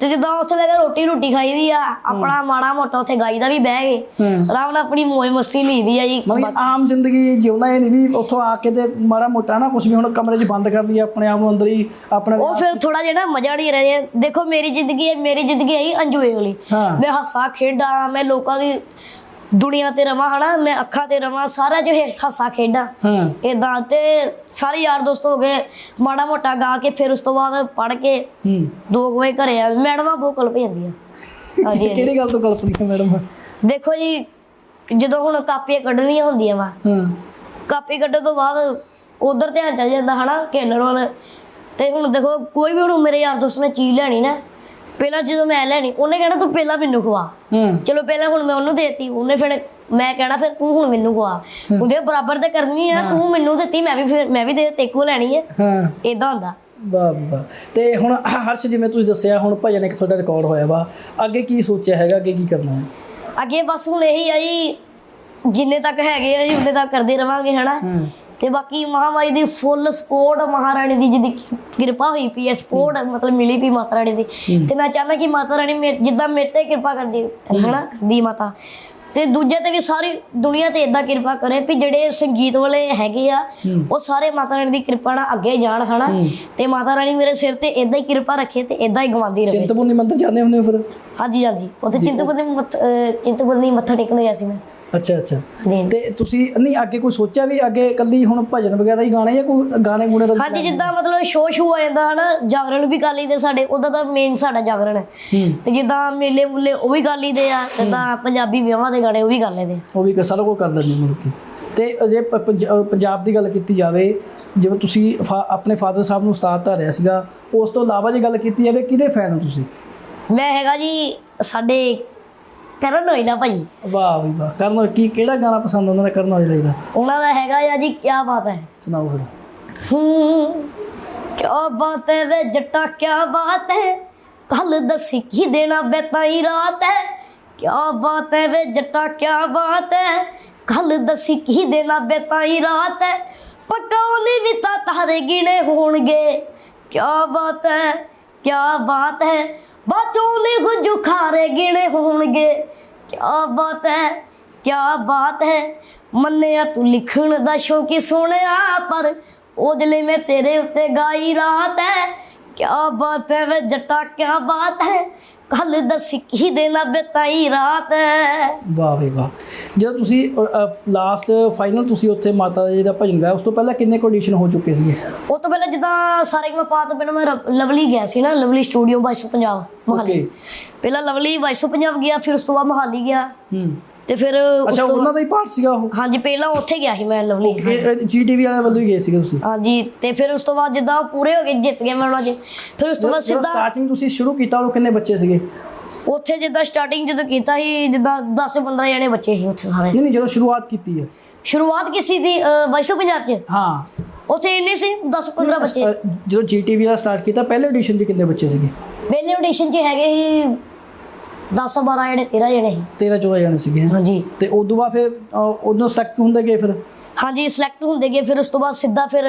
ਤੇ ਜਿੱਦਾਂ ਉੱਥੇ ਬਹਿ ਕੇ ਰੋਟੀ ਰੋਟੀ ਖਾਈਦੀ ਆ ਆਪਣਾ ਮਾੜਾ ਮੋਟਾ ਉੱਥੇ ਗਾਈ ਦਾ ਵੀ ਬਹਿ ਗਏ। ਹੂੰ। ਆਰਾਮ ਨਾਲ ਆਪਣੀ ਮੌਜ ਮਸਤੀ ਲਈਦੀ ਆ ਜੀ। ਮਤਲਬ ਕਿ ਆਮ ਜ਼ਿੰਦਗੀ ਜਿਉਣਾ ਇਹ ਨਹੀਂ ਵੀ ਉੱਥੋਂ ਆ ਕੇ ਤੇ ਮਾੜਾ ਮੋਟਾ ਨਾ ਕੁਝ ਵੀ ਹੁਣ ਕਮਰੇ 'ਚ ਬੰਦ ਕਰ ਲਈਏ ਆਪਣੇ ਆਪ ਨੂੰ ਅੰਦਰ ਹੀ ਆਪਣਾ ਉਹ ਫਿਰ ਥੋੜਾ ਜਿਹਾ ਨਾ ਮਜ਼ਾ ਨਹੀਂ ਰਿਹਾ ਦੇਖੋ ਮੇਰੀ ਜ਼ਿੰਦਗੀ ਹੈ ਮੇਰੀ ਜ਼ਿੰਦਗੀ ਹੈ ਹਾਂ। ਮੈਂ ਹਾਸਾ ਖੇਡਾਂ ਮੈਂ ਲੋਕਾਂ ਦੀ ਦੁਨੀਆ ਤੇ ਰਵਾਂ ਹਨਾ ਮੈਂ ਅੱਖਾਂ ਤੇ ਰਵਾਂ ਸਾਰਾ ਜੋ ਹਾਸਾ ਖੇਡਾਂ। ਹਾਂ। ਇਦਾਂ ਤੇ ਸਾਰੇ ਯਾਰ ਦੋਸਤ ਹੋ ਗਏ ਮਾੜਾ ਮੋਟਾ ਗਾ ਕੇ ਫਿਰ ਉਸ ਤੋਂ ਬਾਅਦ ਪੜ ਕੇ ਹੂੰ। ਦੋ ਕੁ ਵਜੇ ਘਰੇ ਆ ਮੈਡਮਾਂ ਬਹੁਤ ਕਲਪ ਜਾਂਦੀਆਂ ਹਾਂਜੀ ਹਾਂਜੀ। ਕਿਹੜੀ ਗੱਲ ਤੋਂ ਗੱਲ ਸੁਣੀ ਹੈ ਮੈਡਮ? ਦੇਖੋ ਜੀ ਜਦੋਂ ਹੁਣ ਕਾਪੀਆਂ ਕੱਢਣੀਆਂ ਹੁੰਦੀਆਂ ਵਾ ਹਾਂ। ਕਾਪੀ ਕੱਢਣ ਤੋਂ ਬਾਅਦ ਉਧਰ ਧਿਆਨ ਚੱਲ ਜਾਂਦਾ ਹਨਾ ਖੇਲਣ ਵੱਲ। ਤੇ ਹੁਣ ਦੇਖੋ ਕੋਈ ਵੀ ਹੁਣ ਮੇਰੇ ਯਾਰ ਦੋਸਤ ਨੇ ਚੀਜ਼ ਲੈਣੀ ਨਾ ਪਹਿਲਾਂ ਜਦੋਂ ਮੈਂ ਲੈਣੀ ਉਹਨੇ ਕਹਿਣਾ ਤੂੰ ਪਹਿਲਾਂ ਮੈਨੂੰ ਖਵਾ। ਹਾਂ। ਚਲੋ ਪਹਿਲਾਂ ਹੁਣ ਮੈਂ ਉਹਨੂੰ ਦੇਤੀ ਉਹਨੇ ਫਿਰ ਮੈਂ ਕਹਿਣਾ ਫਿਰ ਤੂੰ ਹੁਣ ਮੈਨੂੰ ਖਵਾ। ਉਹਦੇ ਬਰਾਬਰ ਤੇ ਕਰਨੀ ਆ ਤੂੰ ਮੈਨੂੰ ਦਿੱਤੀ ਮੈਂ ਵੀ ਫਿਰ ਮੈਂ ਵੀ ਦੇ ਤੇਕੋ ਲੈਣੀ ਹੈ ਹਾਂ। ਇਦਾਂ ਹੁੰਦਾ। ਵਾਹ ਤੇ ਹੁਣ ਹਰਸ਼ ਜਿਵੇਂ ਤੁਸੀਂ ਦੱਸਿਆ ਹੁਣ ਭਜਨ ਇੱਕ ਤੁਹਾਡਾ ਰਿਕਾਰਡ ਹੋਇਆ ਵਾ। ਅੱਗੇ ਕੀ ਸੋਚਿਆ ਹੈਗਾ ਅੱਗੇ ਕੀ ਕਰਨਾ ਹੈ? ਅੱਗੇ ਬਸ ਹੁਣ ਇਹੀ ਆ ਜੀ ਜਿੰਨੇ ਤੱਕ ਹੈਗੇ ਆ ਜੀ ਉਹਨੇ ਤੱਕ ਕਰਦੇ ਰਵਾਂਗੇ ਹਨਾ? ਹਾਂ। ਤੇ ਬਾਕੀ ਮਹਾਮਾਈ ਦੀ ਫੁੱਲ ਸਪੋਰਟ ਮਹਾਰਾਣੀ ਦੀ ਜਿਹਦੀ ਕਿਰਪਾ ਹੋਈ ਪਈ ਹੈ ਸਪੋਰਟ ਮਤਲਬ ਮਿਲੀ ਪਈ ਮਾਤਾ ਰਾਣੀ ਦੀ ਤੇ ਮੈਂ ਚਾਹੁੰਦਾ ਕਿ ਮਾਤਾ ਰਾਣੀ ਜਿੱਦਾਂ ਮੇਰੇ ਤੇ ਕਿਰਪਾ ਕਰਦੀ ਹਨਾ ਦੀ ਮਾਤਾ। ਤੇ ਦੂਜੇ ਤੇ ਵੀ ਸਾਰੀ ਦੁਨੀਆ ਤੇ ਇਦਾਂ ਕਿਰਪਾ ਕਰੇ ਵੀ ਜਿਹੜੇ ਸੰਗੀਤ ਵਾਲੇ ਹੈਗੇ ਆ ਉਹ ਸਾਰੇ ਮਾਤਾ ਰਾਣੀ ਦੀ ਕਿਰਪਾ ਨਾਲ ਅੱਗੇ ਜਾਣ ਹਨਾ। ਤੇ ਮਾਤਾ ਰਾਣੀ ਮੇਰੇ ਸਿਰ ਤੇ ਇਦਾਂ ਹੀ ਕਿਰਪਾ ਰੱਖੇ ਤੇ ਇਦਾਂ ਹੀ ਗਵਾਉਂਦੀ ਰਹੇ। ਚਿੰਤਪੁਰਨੀ ਮੰਦਿਰ ਜਾਂਦੇ ਹੁੰਦੇ ਹੋ ਫਿਰ? ਹਾਂਜੀ ਹਾਂਜੀ। ਉੱਥੇ ਚਿੰਤਪੁਰਨੀ ਚਿੰਤਪੁਰਨੀ ਮੱਥਾ ਟੇਕਣ ਗਿਆ ਸੀ ਮੈਂ। ਅੱਛਾ ਅੱਛਾ। ਜੀ ਤੇ ਤੁਸੀਂ ਨਹੀਂ ਅੱਗੇ ਕੋਈ ਸੋਚਿਆ ਵੀ ਅੱਗੇ ਇਕੱਲੀ ਹੁਣ ਭਜਨ ਵਗੈਰਾ ਹੀ ਗਾਣੇ ਜਾਂ ਕੋਈ ਗਾਣੇ ਗੁਣੇ ਦਾ ਵੀ ਹਾਂਜੀ plan ਜਿੱਦਾਂ ਮਤਲਬ ਸ਼ੋਅ ਸ਼ੂ ਆ ਜਾਂਦਾ ਹਨਾ ਜਾਗਰਣ ਵੀ ਕਰ ਲਈਦੇ ਸਾਡੇ ਉਹਦਾ ਤਾਂ ਮੇਨ ਸਾਡਾ ਜਾਗਰਣ ਹੈ। ਹੂੰ। ਤੇ ਜਿੱਦਾਂ ਮੇਲੇ ਮੁੱਲੇ ਉਹ ਵੀ ਕਰ ਲਈਦੇ ਆ ਜਿੱਦਾਂ ਪੰਜਾਬੀ ਵਿਆਹਾਂ ਦੇ ਗਾਣੇ ਉਹ ਵੀ ਕਰ ਲਈਦੇ। ਆ। ਉਹ ਵੀ ਕ- ਸਾਰਾ ਕੁਝ ਕਰ ਲੈਂਦੇ ਮੁੜ ਕੇ। ਤੇ ਜੇ ਪ- ਪੰਜ- ਅ, ਪੰਜਾਬ ਦੀ ਗੱਲ ਕੀਤੀ ਜਾਵੇ ਜਿਵੇਂ ਤੁਸੀਂ ਫਾ- ਆਪਣੇ ਫਾਦਰ ਸਾਹਿਬ ਨੂੰ ਉਸਤਾਦ ਧਾਰਿਆ ਸੀਗਾ ਉਸ ਤੋਂ ਇਲਾਵਾ ਜੇ ਗੱਲ ਕੀਤੀ ਜਾਵੇ ਕਿਹਦੇ ਫੈਨ ਹੋ ਤੁਸੀਂ? ਮੈਂ ਹੈਗਾ ਜੀ ਸਾਡੇ ਕਰਨ ਹੋਇਲਾ ਭਾਈ। ਵਾਹ ਵੀ ਵਾਹ। ਕਰਨ ਔਜਲਾ, ਕੀ ਕਿਹੜਾ ਗਾਣਾ ਪਸੰਦ ਉਹਨਾਂ ਦਾ ਕਰਨ ਔਜਲਾ ਜੀ ਦਾ ਉਹਨਾਂ ਦਾ ਹੈਗਾ ਆ ਜੀ ਕੀ ਬਾਤ ਹੈ। ਸੁਣਾਓ ਫਿਰ। ਹੂੰ ਕਿਆ ਬਾਤ ਹੈ ਵੇ ਜੱਟਾ ਕਿਆ ਬਾਤ ਹੈ। ਕੱਲ ਦੱਸੀ ਕੀ ਦੇਣਾ ਬੇਤਾਈ ਰਾਤ ਹੈ। ਕਿਆ ਬਾਤ ਹੈ ਵੇ ਜੱਟਾ ਕਿਆ ਬਾਤ ਹੈ। ਕੱਲ ਦੱਸੀ ਕੀ ਦੇਣਾ ਬੇਤਾਈ ਰਾਤ ਹੈ। ਪਕਾਉਣੀ ਵੀ ਤਾਂ ਤਾਰੇ ਗਿਣੇ ਹੋਣਗੇ। ਕਿਆ ਬਾਤ ਹੈ ਕਿਆ ਬਾਤ ਹੈ। ਬਾਚੋਂ ਨੇ ਖਾਰੇ ਗਿਣੇ ਹੋਣਗੇ। ਕਿਆ ਬਾਤ ਹੈ, ਕਿਆ ਬਾਤ ਹੈ। ਮੰਨਿਆ ਤੂੰ ਲਿਖਣ ਦਾ ਸ਼ੌਕੀ ਸੋਹਣਿਆ ਪਰ ਉਜਲੇ ਮੈਂ ਤੇਰੇ ਉੱਤੇ ਗਾਈ ਰਾਤ ਹੈ। ਕਿਆ ਬਾਤ ਹੈ ਵੇ ਜੱਟਾ, ਕਿਆ ਬਾਤ ਹੈ। ਕੱਲ ਦੱਸੀ ਕੀ ਦੇਣਾ ਬੇਤਾਈ ਰਾਤ? ਹੈ ਵਾਹ ਵੀ ਵਾਹ। ਜਦੋਂ ਤੁਸੀਂ ਲਾਸਟ ਫਾਈਨਲ ਤੁਸੀਂ ਉੱਥੇ ਮਾਤਾ ਜੀ ਦਾ ਭਜਨ ਗਾਇਆ ਉਸ ਤੋਂ ਪਹਿਲਾਂ ਕਿੰਨੇ ਕੰਡੀਸ਼ਨ ਹੋ ਚੁੱਕੇ ਸੀਗੇ? ਉਹ ਤੋਂ ਪਹਿਲਾਂ ਜਿੱਦਾਂ ਸਾਰੇ ਮੈਂ ਪਾ ਤੋਂ ਪਹਿਲਾਂ ਮੈਂ ਲਵਲੀ ਗਿਆ ਸੀ ਨਾ Lovely studio voice Punjab Mohali. ਪਹਿਲਾਂ ਲਵਲੀ ਵਾਇਸ ਪੰਜਾਬ ਗਿਆ ਫਿਰ ਉਸ ਤੋਂ ਬਾਅਦ ਮੋਹਾਲੀ ਗਿਆ। ਹੂੰ। ਤੇ ਫਿਰ ਉਸ ਅੱਛਾ ਤੋਂ ਉਹਨਾਂ ਦਾ ਹੀ ਪਾਰਟ ਸੀਗਾ ਉਹ? ਹਾਂਜੀ ਪਹਿਲਾਂ ਉੱਥੇ ਗਿਆ ਸੀ ਮੈਂ ਲਵਲੀ। ਜੀ ਟੀਵੀ ਵਾਲੇ ਵੱਲੋਂ ਹੀ ਗਏ ਸੀਗੇ ਤੁਸੀਂ? ਹਾਂਜੀ ਤੇ ਫਿਰ ਉਸ ਤੋਂ ਬਾਅਦ ਜਿੱਦਾਂ ਉਹ ਪੂਰੇ ਹੋ ਗਏ ਜਿੱਤ ਗਏ ਮੈਂ ਉਹਨਾਂ 'ਚ। ਫਿਰ ਉਸ ਤੋਂ ਬਾਅਦ ਸਿੱਧਾ ਸਟਾਰਟਿੰਗ ਤੁਸੀਂ ਸ਼ੁਰੂ ਕੀਤਾ ਉਹ ਕਿੰਨੇ ਬੱਚੇ ਸੀਗੇ? ਉੱਥੇ ਜਿੱਦਾਂ ਸਟਾਰਟਿੰਗ ਜਦੋਂ ਕੀਤਾ ਸੀ ਜਿੱਦਾਂ 10 15 ਜਣੇ ਬੱਚੇ ਸੀ ਉੱਥੇ ਸਾਰੇ। ਨਹੀਂ ਨਹੀਂ ਜਦੋਂ ਸ਼ੁਰੂਆਤ ਕੀਤੀ ਹੈ। ਸ਼ੁਰੂਆਤ ਕਿਸੇ ਦੀ ਵਾਇਸੋ ਪੰਜਾਬ 'ਚ? ਹਾਂ। ਉੱਥੇ ਇੰਨੇ ਸੀ 10 15 ਬੱਚੇ। ਜਦੋਂ ਜੀ ਟੀਵੀ ਵਾਲਾ ਸਟਾਰਟ ਕੀਤਾ ਪਹਿਲੇ ਐਡੀਸ਼ਨ 'ਚ ਕਿੰਨੇ ਬੱਚੇ ਸੀਗੇ? ਪਹਿਲੇ ਆਡੀਸ਼ਨ 'ਚ ਹੈਗੇ ਸੀ 10 12 ਜਣੇ 13 ਜਣੇ ਸੀ। 13 14 ਜਣੇ ਸੀਗੇ। ਹਾਂਜੀ। ਤੇ ਉਦੋਂ ਬਾਅਦ ਫਿਰ ਉਦੋਂ ਸੈਕਟ ਹੁੰਦੇ ਗਏ ਫਿਰ? ਹਾਂਜੀ ਸਿਲੈਕਟ ਹੁੰਦੇ ਗਏ ਫਿਰ ਉਸ ਤੋਂ ਬਾਅਦ ਸਿੱਧਾ ਫਿਰ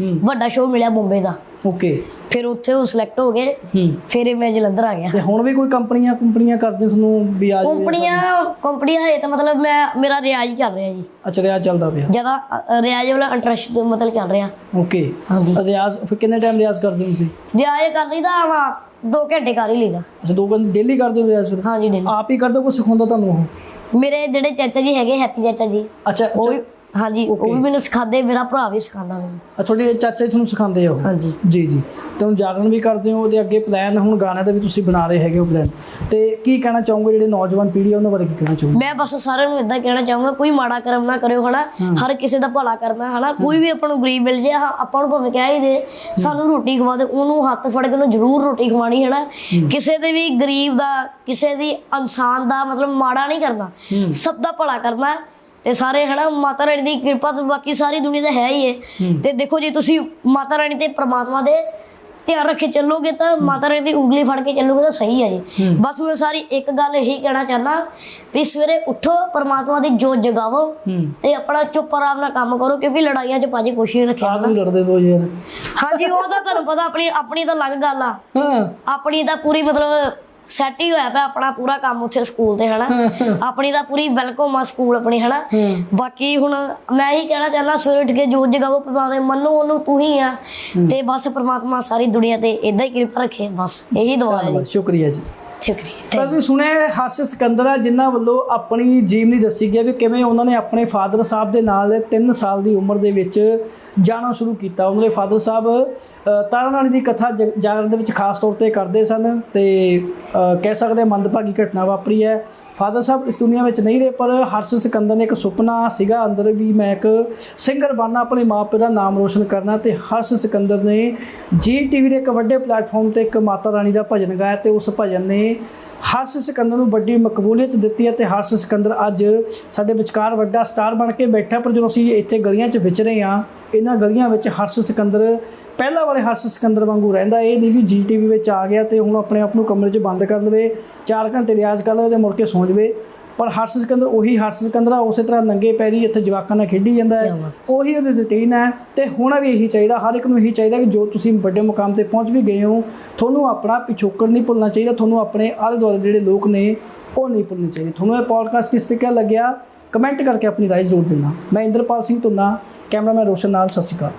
ਹੂੰ। ਵੱਡਾ ਸ਼ੋਅ ਮਿਲਿਆ ਬੰਬੇ ਦਾ। ਓਕੇ। ਫਿਰ ਉੱਥੇ ਉਹ ਸਿਲੈਕਟ ਹੋ ਗਏ ਹੂੰ। ਫਿਰ ਮੈਂ ਜਲੰਧਰ ਆ ਗਿਆ। ਤੇ ਹੁਣ ਵੀ ਕੋਈ ਕੰਪਨੀਆਂ ਕੰਪਨੀਆਂ ਕਰਦੇ ਤੁਹਾਨੂੰ ਵੀ ਆ ਜਾਵੇ ਕੰਪਨੀਆਂ ਕੰਪਨੀਆਂ ਹੈ ਤਾਂ ਮਤਲਬ ਮੈਂ ਮੇਰਾ ਰਿਆਜ਼ ਹੀ ਚੱਲ ਰਿਹਾ ਜੀ। ਅੱਛਾ ਰਿਆਜ਼ ਚੱਲਦਾ ਪਿਆ? ਜ਼ਿਆਦਾ ਰਿਆਜ਼ ਵਾਲਾ ਇੰਟਰਸਟ ਮਤਲਬ ਚੱਲ ਰਿਹਾ। ਓਕੇ। ਹਾਂਜੀ। ਰਿਆਜ਼ ਫਿਰ ਕਿੰਨੇ ਟਾਈਮ ਰਿਆਜ਼ ਕਰਦੇ ਹੋ ਤੁਸੀਂ? ਜੇ ਆਏ ਕਰ ਲਈਦਾ ਵਾ। 2 ਘੰਟੇ ਕਰ ਹੀ ਲਈਦਾ। ਅੱਛਾ ਦੋ ਘੰਟੇ ਡੇਲੀ ਕਰਦੇ ਹੋ ਰਿਆਜ਼ ਫਿਰ? ਹਾਂਜੀ ਡੇਲੀ ਆਪ ਹੀ ਕਰਦੇ ਹੋ ਕੋਈ ਸਿਖਾਉਂਦਾ ਤੁਹਾਨੂੰ ਉਹ? ਮੇਰੇ ਜਿਹੜੇ ਚਾਚਾ ਜੀ ਹੈਗੇ ਹੈਪੀ ਚਾਚਾ ਜੀ। ਅੱਛਾ। ਉਹ ਵੀ ਹਾਂਜੀ ਉਹ ਵੀ ਮੈਨੂੰ ਸਿਖਾਉਂਦੇ ਮੇਰਾ ਭਰਾ ਵੀ ਸਿਖਾਉਂਦਾ ਮੈਨੂੰ। ਅੱਛਾ, ਤੁਹਾਡੇ ਚਾਚਾ ਜੀ ਤੁਹਾਨੂੰ ਸਿਖਾਉਂਦੇ ਆ ਉਹ? ਹਾਂਜੀ। ਜੀ ਜੀ। ਤੇ ਹੁਣ ਜਾਗਰਣ ਵੀ ਕਰਦੇ ਹੋ ਉਹਦੇ ਅੱਗੇ ਪਲਾਨ ਹੁਣ ਗਾਣੇ ਦਾ ਵੀ ਤੁਸੀਂ ਬਣਾ ਰਹੇ ਹੈਗੇ ਹੋ ਪਲਾਨ ਤੇ ਕੀ ਕਹਿਣਾ ਚਾਹੋਗੇ ਜਿਹੜੇ ਨੌਜਵਾਨ ਪੀੜ੍ਹੀ ਆ ਉਹਨਾਂ ਬਾਰੇ ਕੀ ਕਹਿਣਾ ਚਾਹੋਗੇ? ਮੈਂ ਬਸ ਸਾਰਿਆਂ ਨੂੰ ਇਦਾਂ ਕਹਿਣਾ ਚਾਹੂੰਗਾ ਕੋਈ ਮਾੜਾ ਕਰਮ ਨਾ ਕਰਿਓ ਹਨਾ? ਹਰ ਕਿਸੇ ਦਾ ਭਲਾ ਕਰਨਾ ਹਨਾ? ਕੋਈ ਵੀ ਆਪਾਂ ਨੂੰ ਗਰੀਬ ਮਿਲ ਜੇ ਹਾਂ, ਆਪਾਂ ਨੂੰ ਭਾਵੇਂ ਕਹਿ ਹੀ ਦੇ ਸਾਨੂੰ ਰੋਟੀ ਖਵਾ ਦੇ ਉਹਨੂੰ ਹੱਥ ਫੜ ਕੇ ਉਹਨੂੰ ਜ਼ਰੂਰ ਰੋਟੀ ਖਵਾਣੀ ਹੈ। ਨਾ ਕਿਸੇ ਦੇ ਵੀ ਗਰੀਬ ਦਾ ਕਿਸੇ ਦੀ ਇਨਸਾਨ ਦਾ ਮਤਲਬ ਮਾੜਾ ਨਹੀਂ ਕਰਨਾ। ਸਭ ਦਾ ਭਲਾ ਕਰਨਾ ਤੇ ਸਾਰੇ ਹਨਾ ਮਾਤਾ ਰਾਣੀ ਦੀ ਕਿਰਪਾ ਤੋਂ ਬਾਕੀ ਸਾਰੀ ਦੁਨੀਆ ਦਾ ਹੈ ਹੀ ਹੈ। ਤੇ ਦੇਖੋ ਜੇ ਤੁਸੀਂ ਮਾਤਾ ਰਾਣੀ ਤੇ ਪ੍ਰਮਾਤਮਾ ਦੇ ਧਿਆਨ ਰੱਖੇ ਚੱਲੋਗੇ ਤਾਂ ਮਾਤਾ ਰਾਣੀ ਦੀ ਉਂਗਲੀ ਫੜ ਕੇ ਚੱਲੋਗੇ ਤਾਂ ਸਹੀ ਹੈ ਜੀ। ਬਸ ਮੈਂ ਸਾਰੀ ਇੱਕ ਗੱਲ ਇਹੀ ਕਹਿਣਾ ਚਾਹਨਾ ਵੀ ਸਵੇਰੇ ਉੱਠੋ ਪ੍ਰਮਾਤਮਾ ਦੀ ਜੋਤ ਜਗਾਵੋ ਤੇ ਆਪਣਾ ਚੁੱਪ ਆਰਾਮ ਨਾਲ ਕੰਮ ਕਰੋ ਕਿਉਂਕਿ ਲੜਾਈਆਂ 'ਚ ਪਾਜੀ ਕੁਛ ਨਹੀਂ ਰੱਖਿਆ ਆਪ ਨੂੰ ਲੜਦੇ ਦੋ ਯਾਰ। ਹਾਂਜੀ ਉਹ ਤਾਂ ਤੁਹਾਨੂੰ ਪਤਾ ਆਪਣੀ ਆਪਣੀ ਤਾਂ ਅਲੱਗ ਗੱਲ ਆ। ਆਪਣੀ ਤਾਂ ਪੂਰੀ ਮਤਲਬ ਸੈਟ ਹੀ ਹੋਇਆ ਪਿਆ ਆਪਣਾ ਪੂਰਾ ਕੰਮ ਉੱਥੇ ਸਕੂਲ ਤੇ ਹਨਾ? ਆਪਣੀ ਤਾਂ ਪੂਰੀ ਵੈਲਕਮ ਆ ਸਕੂਲ ਆਪਣੀ ਹਨਾ? ਹੂੰ। ਬਾਕੀ ਹੁਣ ਮੈਂ ਇਹੀ ਕਹਿਣਾ ਚਾਹੁੰਦਾ ਸਵੇਰੇ ਉੱਠ ਕੇ ਜੋਤ ਜਗਾਵੋ ਪ੍ਰਮਾਤਮਾ ਮੰਨੋ ਉਹਨੂੰ ਤੂੰ ਹੀ ਆ। ਤੇ ਬਸ ਪ੍ਰਮਾਤਮਾ ਸਾਰੀ ਦੁਨੀਆ ਤੇ ਇਦਾਂ ਹੀ ਕਿਰਪਾ ਰੱਖੇ ਬਸ ਇਹੀ ਦੁਆ ਹੈ ਜੀ। ਸ਼ੁਕਰੀਆ ਜੀ। ਸ਼ੁਕਰੀਆ ਤੁਸੀਂ ਸੁਣਿਆ ਹੈ ਹਰਸ਼ ਸਿਕੰਦਰਾ ਜਿਨ੍ਹਾਂ ਵੱਲੋਂ ਆਪਣੀ ਜੀਵਨੀ ਦੱਸੀ ਗਈ ਹੈ ਵੀ ਕਿਵੇਂ ਉਹਨਾਂ ਨੇ ਆਪਣੇ ਫਾਦਰ ਸਾਹਿਬ ਦੇ ਨਾਲ 3 ਸਾਲ ਦੀ ਉਮਰ ਦੇ ਵਿੱਚ ਜਾਣਾ ਸ਼ੁਰੂ ਕੀਤਾ। ਉਹਨਾਂ ਦੇ ਫਾਦਰ ਸਾਹਿਬ ਅ, ਤਾਰਾ ਰਾਣੀ ਦੀ ਕਥਾ ਜ- ਜਾਗਰਣ ਦੇ ਵਿੱਚ ਖਾਸ ਤੌਰ ਤੇ ਕਰਦੇ ਸਨ ਤੇ ਕਹਿ ਸਕਦੇ ਮੰਦਭਾਗੀ ਘਟਨਾ ਵਾਪਰੀ ਹੈ। ਫਾਦਰ ਸਾਹਿਬ ਇਸ ਦੁਨੀਆ ਵਿੱਚ ਨਹੀਂ ਰਹੇ ਪਰ ਹਰਸ਼ ਸਿਕੰਦਰ ਨੇ ਇੱਕ ਸੁਪਨਾ ਸੀਗਾ। ਅੰਦਰ ਵੀ ਮੈਂ ਇੱਕ ਸਿੰਗਰ ਬਣਨਾ ਆਪਣੇ ਮਾਪੇ ਦਾ ਨਾਮ ਰੋਸ਼ਨ ਕਰਨਾ ਤੇ ਹਰਸ਼ ਸਿਕੰਦਰ ਨੇ ਜੀ ਟੀਵੀ ਦੇ ਇੱਕ ਵੱਡੇ ਪਲੇਟਫਾਰਮ ਤੇ ਇੱਕ ਮਾਤਾ ਰਾਣੀ ਦਾ ਭਜਨ ਗਾਇਆ ਤੇ ਉਸ ਭਜਨ ਨੇ ਹਰਸ਼ ਸਿਕੰਦਰ ਨੂੰ ਵੱਡੀ ਮਕਬੂਲੀਅਤ ਦਿੱਤੀ ਹੈ ਤੇ ਹਰਸ਼ ਸਿਕੰਦਰ ਅੱਜ ਸਾਡੇ ਵਿਚਕਾਰ ਵੱਡਾ ਸਟਾਰ ਬਣ ਕੇ ਬੈਠਾ ਪਰ ਜਦੋਂ ਅਸੀਂ ਇੱਥੇ ਗਲੀਆਂ 'ਚ ਵਿਚਰੇ ਹਾਂ, ਇਹਨਾਂ ਗਲੀਆਂ ਵਿੱਚ ਹਰਸ਼ ਸਿਕੰਦਰ ਪਹਿਲਾਂ ਵਾਲੇ ਹਰਸ਼ ਸਿਕੰਦਰ ਵਾਂਗੂ ਰਹਿੰਦਾ ਇਹ ਨਹੀਂ ਵੀ ਜੀ ਟੀਵੀ ਵਿੱਚ ਆ ਗਿਆ ਤੇ ਹੁਣ ਆਪਣੇ ਆਪ ਨੂੰ ਕਮਰੇ 'ਚ ਬੰਦ ਕਰ ਲਵੇ 4 ਘੰਟੇ ਰਿਆਜ਼ ਕਰ ਲਵੇ ਤੇ ਮੁੜ ਕੇ ਸੌਂ ਜਾਵੇ। ਪਰ ਹਰਸ਼ ਸਿਕੰਦਰ ਉਹੀ ਹਰਸ਼ ਸਿਕੰਦਰ ਆ ਉਸੇ ਤਰ੍ਹਾਂ ਨੰਗੇ ਪੈਰੀ ਇੱਥੇ ਜਵਾਕਾਂ ਨਾਲ ਖੇਡੀ ਜਾਂਦਾ ਹੈ। ਉਹੀ ਉਹਦੀ ਰੁਟੀਨ ਹੈ ਤੇ ਹੋਣਾ ਵੀ ਇਹੀ ਚਾਹੀਦਾ ਹਰ ਇੱਕ ਨੂੰ ਇਹੀ ਚਾਹੀਦਾ ਕਿ ਜੋ ਤੁਸੀਂ ਵੱਡੇ ਮੁਕਾਮ ਤੇ ਪਹੁੰਚ ਵੀ ਗਏ ਹੋ ਤੁਹਾਨੂੰ ਆਪਣਾ ਪਿਛੋਕੜ ਨਹੀਂ ਭੁੱਲਣਾ ਚਾਹੀਦਾ ਤੁਹਾਨੂੰ ਆਪਣੇ ਆਲੇ ਦੁਆਲੇ ਜਿਹੜੇ ਲੋਕ ਨੇ ਉਹ ਨਹੀਂ ਭੁੱਲਣੇ ਚਾਹੀਦੇ। ਤੁਹਾਨੂੰ ਇਹ ਪੋਡਕਾਸਟ ਕਿਸ ਤਰੀਕੇ ਲੱਗਿਆ? ਕਮੈਂਟ ਕਰਕੇ ਆਪਣੀ ਰਾਏ ਜ਼ਰੂਰ ਦੇਣਾ ਮੈਂ ਇੰਦਰਪਾਲ ਸਿੰਘ ਧੁੰਨਾ ਕੈਮਰਾਮੈਨ ਰੋਸ਼ਨ ਨਾਲ ਸਤਿ ਸ਼੍ਰੀ ਅਕਾਲ।